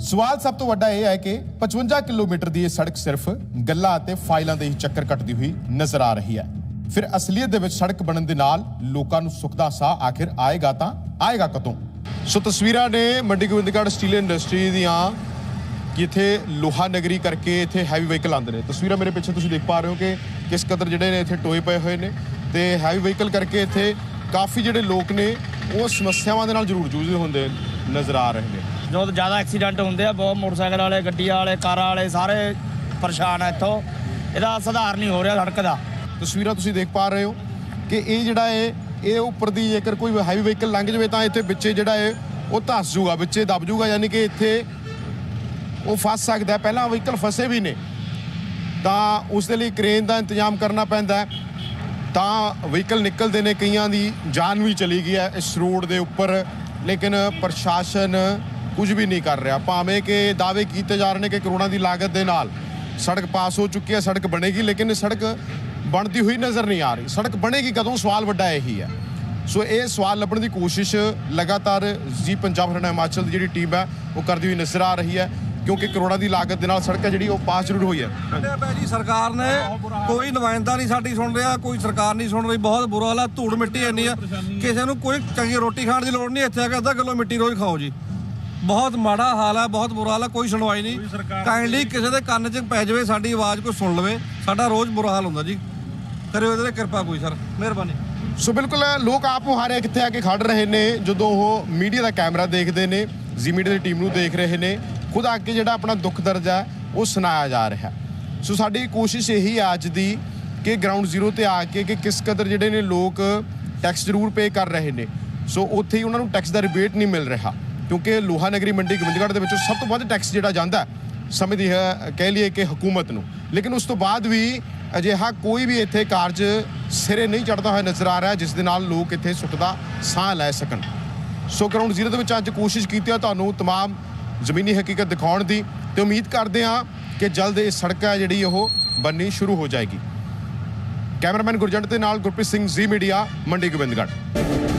ਸਵਾਲ ਸਭ ਤੋਂ ਵੱਡਾ ਇਹ ਹੈ ਕਿ 55 ਕਿਲੋਮੀਟਰ ਦੀ ਇਹ ਸੜਕ ਸਿਰਫ ਗੱਲਾਂ ਅਤੇ ਫਾਈਲਾਂ ਦੇ ਹੀ ਚੱਕਰ ਕੱਟਦੀ ਹੋਈ ਨਜ਼ਰ ਆ ਰਹੀ ਹੈ। ਫਿਰ ਅਸਲੀਅਤ ਦੇ ਵਿੱਚ ਸੜਕ ਬਣਨ ਦੇ ਨਾਲ ਲੋਕਾਂ ਨੂੰ ਸੁੱਖ ਦਾ ਸਾਹ ਆਖਿਰ ਆਏਗਾ ਤਾਂ ਆਏਗਾ ਕਦੋਂ? ਸੋ ਤਸਵੀਰਾਂ ਨੇ ਮੰਡੀ ਗੋਬਿੰਦਗੜ੍ਹ ਸਟੀਲ ਇੰਡਸਟਰੀ ਦੀਆਂ ਕਿ ਇੱਥੇ ਲੋਹਾ ਨਗਰੀ ਕਰਕੇ ਇੱਥੇ ਹੈਵੀ ਵਹੀਕਲ ਆਉਂਦੇ ਨੇ। ਤਸਵੀਰਾਂ ਮੇਰੇ ਪਿੱਛੇ ਤੁਸੀਂ ਦੇਖ ਪਾ ਰਹੇ ਹੋ ਕਿ ਕਿਸ ਕਦਰ ਜਿਹੜੇ ਨੇ ਇੱਥੇ ਟੋਏ ਪਏ ਹੋਏ ਨੇ ਤੇ ਹੈਵੀ ਵਹੀਕਲ ਕਰਕੇ ਇੱਥੇ ਕਾਫੀ ਜਿਹੜੇ ਲੋਕ ਨੇ ਉਹ ਸਮੱਸਿਆਵਾਂ ਦੇ ਨਾਲ ਜ਼ਰੂਰ ਜੂਝਦੇ ਹੁੰਦੇ ਨਜ਼ਰ ਆ ਰਹੇ ਨੇ। ਜਦੋਂ ਜ਼ਿਆਦਾ ਐਕਸੀਡੈਂਟ ਹੁੰਦੇ ਆ ਬਹੁਤ ਮੋਟਰਸਾਈਕਲ ਵਾਲੇ ਗੱਡੀਆਂ ਵਾਲੇ ਕਾਰਾਂ ਵਾਲੇ ਸਾਰੇ ਪਰੇਸ਼ਾਨ ਆ ਇੱਥੋਂ। ਇਹਦਾ ਸੁਧਾਰ ਨਹੀਂ ਹੋ ਰਿਹਾ ਸੜਕ ਦਾ। ਤਸਵੀਰਾਂ ਤੁਸੀਂ ਦੇਖ ਪਾ ਰਹੇ ਹੋ ਕਿ ਇਹ ਜਿਹੜਾ ਇਹ ਇਹ ਉੱਪਰ ਦੀ ਜੇਕਰ ਕੋਈ ਹੈਵੀ ਵਹੀਕਲ ਲੰਘ ਜਾਵੇ ਤਾਂ ਇੱਥੇ ਵਿੱਚੇ ਜਿਹੜਾ ਹੈ ਉਹ ਧੱਸ ਜੂਗਾ ਵਿੱਚੇ ਦਬ ਜੂਗਾ ਯਾਨੀ ਕਿ ਇੱਥੇ ਉਹ ਫਸ ਸਕਦਾ ਪਹਿਲਾਂ ਵਹੀਕਲ ਫਸੇ ਵੀ ਨੇ। ਤਾਂ ਉਸ ਦੇ ਲਈ ਕ੍ਰੇਨ ਦਾ ਇੰਤਜ਼ਾਮ ਕਰਨਾ ਪੈਂਦਾ ਹੈ। ਤਾਂ ਵਹੀਕਲ ਨਿਕਲਦੇ ਨੇ, ਕਈਆਂ ਦੀ ਜਾਨ ਵੀ ਚਲੀ ਗਈ ਹੈ ਇਸ ਰੋਡ ਦੇ ਉੱਪਰ। ਲੇਕਿਨ ਪ੍ਰਸ਼ਾਸਨ ਕੁਝ ਵੀ ਨਹੀਂ ਕਰ ਰਿਹਾ। ਭਾਵੇਂ ਕਿ ਦਾਅਵੇ ਕੀਤੇ ਜਾ ਰਹੇ ਨੇ ਕਿ ਕਰੋੜਾਂ ਦੀ ਲਾਗਤ ਦੇ ਨਾਲ ਸੜਕ ਪਾਸ ਹੋ ਚੁੱਕੀ ਹੈ, ਸੜਕ ਬਣੇਗੀ, ਲੇਕਿਨ ਇਹ ਸੜਕ ਬਣਦੀ ਹੋਈ ਨਜ਼ਰ ਨਹੀਂ ਆ ਰਹੀ। ਸੜਕ ਬਣੇਗੀ ਕਦੋਂ? ਸਵਾਲ ਵੱਡਾ ਇਹੀ ਹੈ। ਸੋ ਇਹ ਸਵਾਲ ਲੱਭਣ ਦੀ ਕੋਸ਼ਿਸ਼ ਲਗਾਤਾਰ ਜੀ ਪੰਜਾਬ ਹਰਿਆਣਾ ਹਿਮਾਚਲ ਦੀ ਜਿਹੜੀ ਟੀਮ ਹੈ, ਉਹ ਕਰਦੀ ਹੋਈ ਨਜ਼ਰ ਆ ਰਹੀ ਹੈ। ਕਿਉਂਕਿ ਕਰੋੜਾਂ ਦੀ ਲਾਗਤ ਦੇ ਨਾਲ ਸੜਕ ਹੈ ਜਿਹੜੀ ਉਹ ਪਾਸ ਜ਼ਰੂਰ ਹੋਈ ਹੈ। ਜੀ ਸਰਕਾਰ ਨੇ ਕੋਈ ਨੁਮਾਇੰਦਾ ਨਹੀਂ ਸਾਡੀ ਸੁਣ ਰਿਹਾ ਕੋਈ ਸਰਕਾਰ ਨਹੀਂ ਸੁਣ ਰਹੀ ਬਹੁਤ ਬੁਰਾ ਹਾਲ ਆ ਧੂੜ ਮਿੱਟੀ ਇੰਨੀ ਆ। ਕਿਸੇ ਨੂੰ ਕੋਈ ਚੰਗੀ ਰੋਟੀ ਖਾਣ ਦੀ ਲੋੜ ਨਹੀਂ ਇੱਥੇ ਆ ਕੇ ਅੱਧਾ ਕਿਲੋ ਮਿੱਟੀ ਰੋਜ਼ ਖਾਓ ਜੀ। ਬਹੁਤ ਮਾੜਾ ਹਾਲ ਹੈ ਬਹੁਤ ਬੁਰਾ ਹਾਲ ਹੈ ਕੋਈ ਸੁਣਵਾਈ ਨਹੀਂ। ਕਾਈਂਡਲੀ ਕਿਸੇ ਦੇ ਕੰਨ 'ਚ ਪੈ ਜਾਵੇ ਸਾਡੀ ਆਵਾਜ਼ ਕੋਈ ਸੁਣ ਲਵੇ ਸਾਡਾ ਰੋਜ਼ ਬੁਰਾ ਹਾਲ ਹੁੰਦਾ ਜੀ। ਕਰਿਓ ਇਹਦੇ ਤੇ ਕਿਰਪਾ ਕੋਈ ਸਰ ਮਿਹਰਬਾਨੀ। ਸੋ ਬਿਲਕੁਲ ਲੋਕ ਆਪ ਮੁਹਾਰੇ ਕਿੱਥੇ ਆ ਕੇ ਖੜ ਰਹੇ ਨੇ ਜਦੋਂ ਉਹ ਮੀਡੀਆ ਦਾ ਕੈਮਰਾ ਦੇਖਦੇ ਨੇ ਜ਼ੀ ਮੀਡੀਆ ਦੀ ਟੀਮ ਨੂੰ ਦੇਖ ਰਹੇ ਨੇ। ਖੁਦ ਆ ਕੇ ਜਿਹੜਾ ਆਪਣਾ ਦੁੱਖ ਦਰਦ ਹੈ ਉਹ ਸੁਣਾਇਆ ਜਾ ਰਿਹਾ ਸੋ ਸਾਡੀ ਕੋਸ਼ਿਸ਼ ਇਹੀ ਹੈ ਅੱਜ ਦੀ ਕਿ ਗਰਾਊਂਡ ਜ਼ੀਰੋ ਤੇ ਆ ਕੇ ਕਿ ਕਿਸ ਕਦਰ ਜਿਹੜੇ ਨੇ ਲੋਕ ਟੈਕਸ ਜ਼ਰੂਰ ਪੇ ਕਰ ਰਹੇ ਨੇ ਸੋ ਉੱਥੇ ਹੀ ਉਹਨਾਂ ਨੂੰ ਟੈਕਸ ਦਾ ਰਿਬੇਟ ਨਹੀਂ ਮਿਲ ਰਿਹਾ ਕਿਉਂਕਿ ਲੋਹਾ ਨਗਰੀ ਮੰਡੀ ਗੋਬਿੰਦਗੜ੍ਹ ਦੇ ਵਿੱਚੋਂ ਸਭ ਤੋਂ ਵੱਧ ਟੈਕਸ ਜਿਹੜਾ ਜਾਂਦਾ ਹੈ, ਸਮਝਦੀ ਹੈ ਕਹਿ ਲਈਏ ਕਿ ਹਕੂਮਤ ਨੂੰ ਲੇਕਿਨ ਉਸ ਤੋਂ ਬਾਅਦ ਵੀ ਅਜਿਹਾ ਕੋਈ ਵੀ ਇੱਥੇ ਕਾਰਜ ਸਿਰੇ ਨਹੀਂ ਚੜਦਾ ਹੋਇਆ ਨਜ਼ਰ ਆ ਰਿਹਾ ਜਿਸ ਦੇ ਨਾਲ ਲੋਕ ਇੱਥੇ ਸੁੱਖ ਦਾ ਸਾਹ ਲੈ ਸਕਣ ਸੋ ਗਰਾਊਂਡ ਜ਼ੀਰੋ ਦੇ ਵਿੱਚ ਅੱਜ ਕੋਸ਼ਿਸ਼ ਕੀਤੀ ਹੈ ਤੁਹਾਨੂੰ तमाम ਜ਼ਮੀਨੀ ਹਕੀਕਤ ਦਿਖਾਉਣ ਦੀ ਤੇ ਉਮੀਦ ਕਰਦੇ ਹਾਂ ਕਿ ਜਲਦ ਇਹ ਸੜਕ ਹੈ ਜਿਹੜੀ ਉਹ ਬਣਨੀ ਸ਼ੁਰੂ ਹੋ ਜਾਏਗੀ। ਕੈਮਰਾਮੈਨ ਗੁਰਜੰਟ ਦੇ ਨਾਲ ਗੁਰਪ੍ਰੀਤ ਸਿੰਘ, ਜ਼ੀ ਮੀਡੀਆ, ਮੰਡੀ ਗੋਬਿੰਦਗੜ੍ਹ।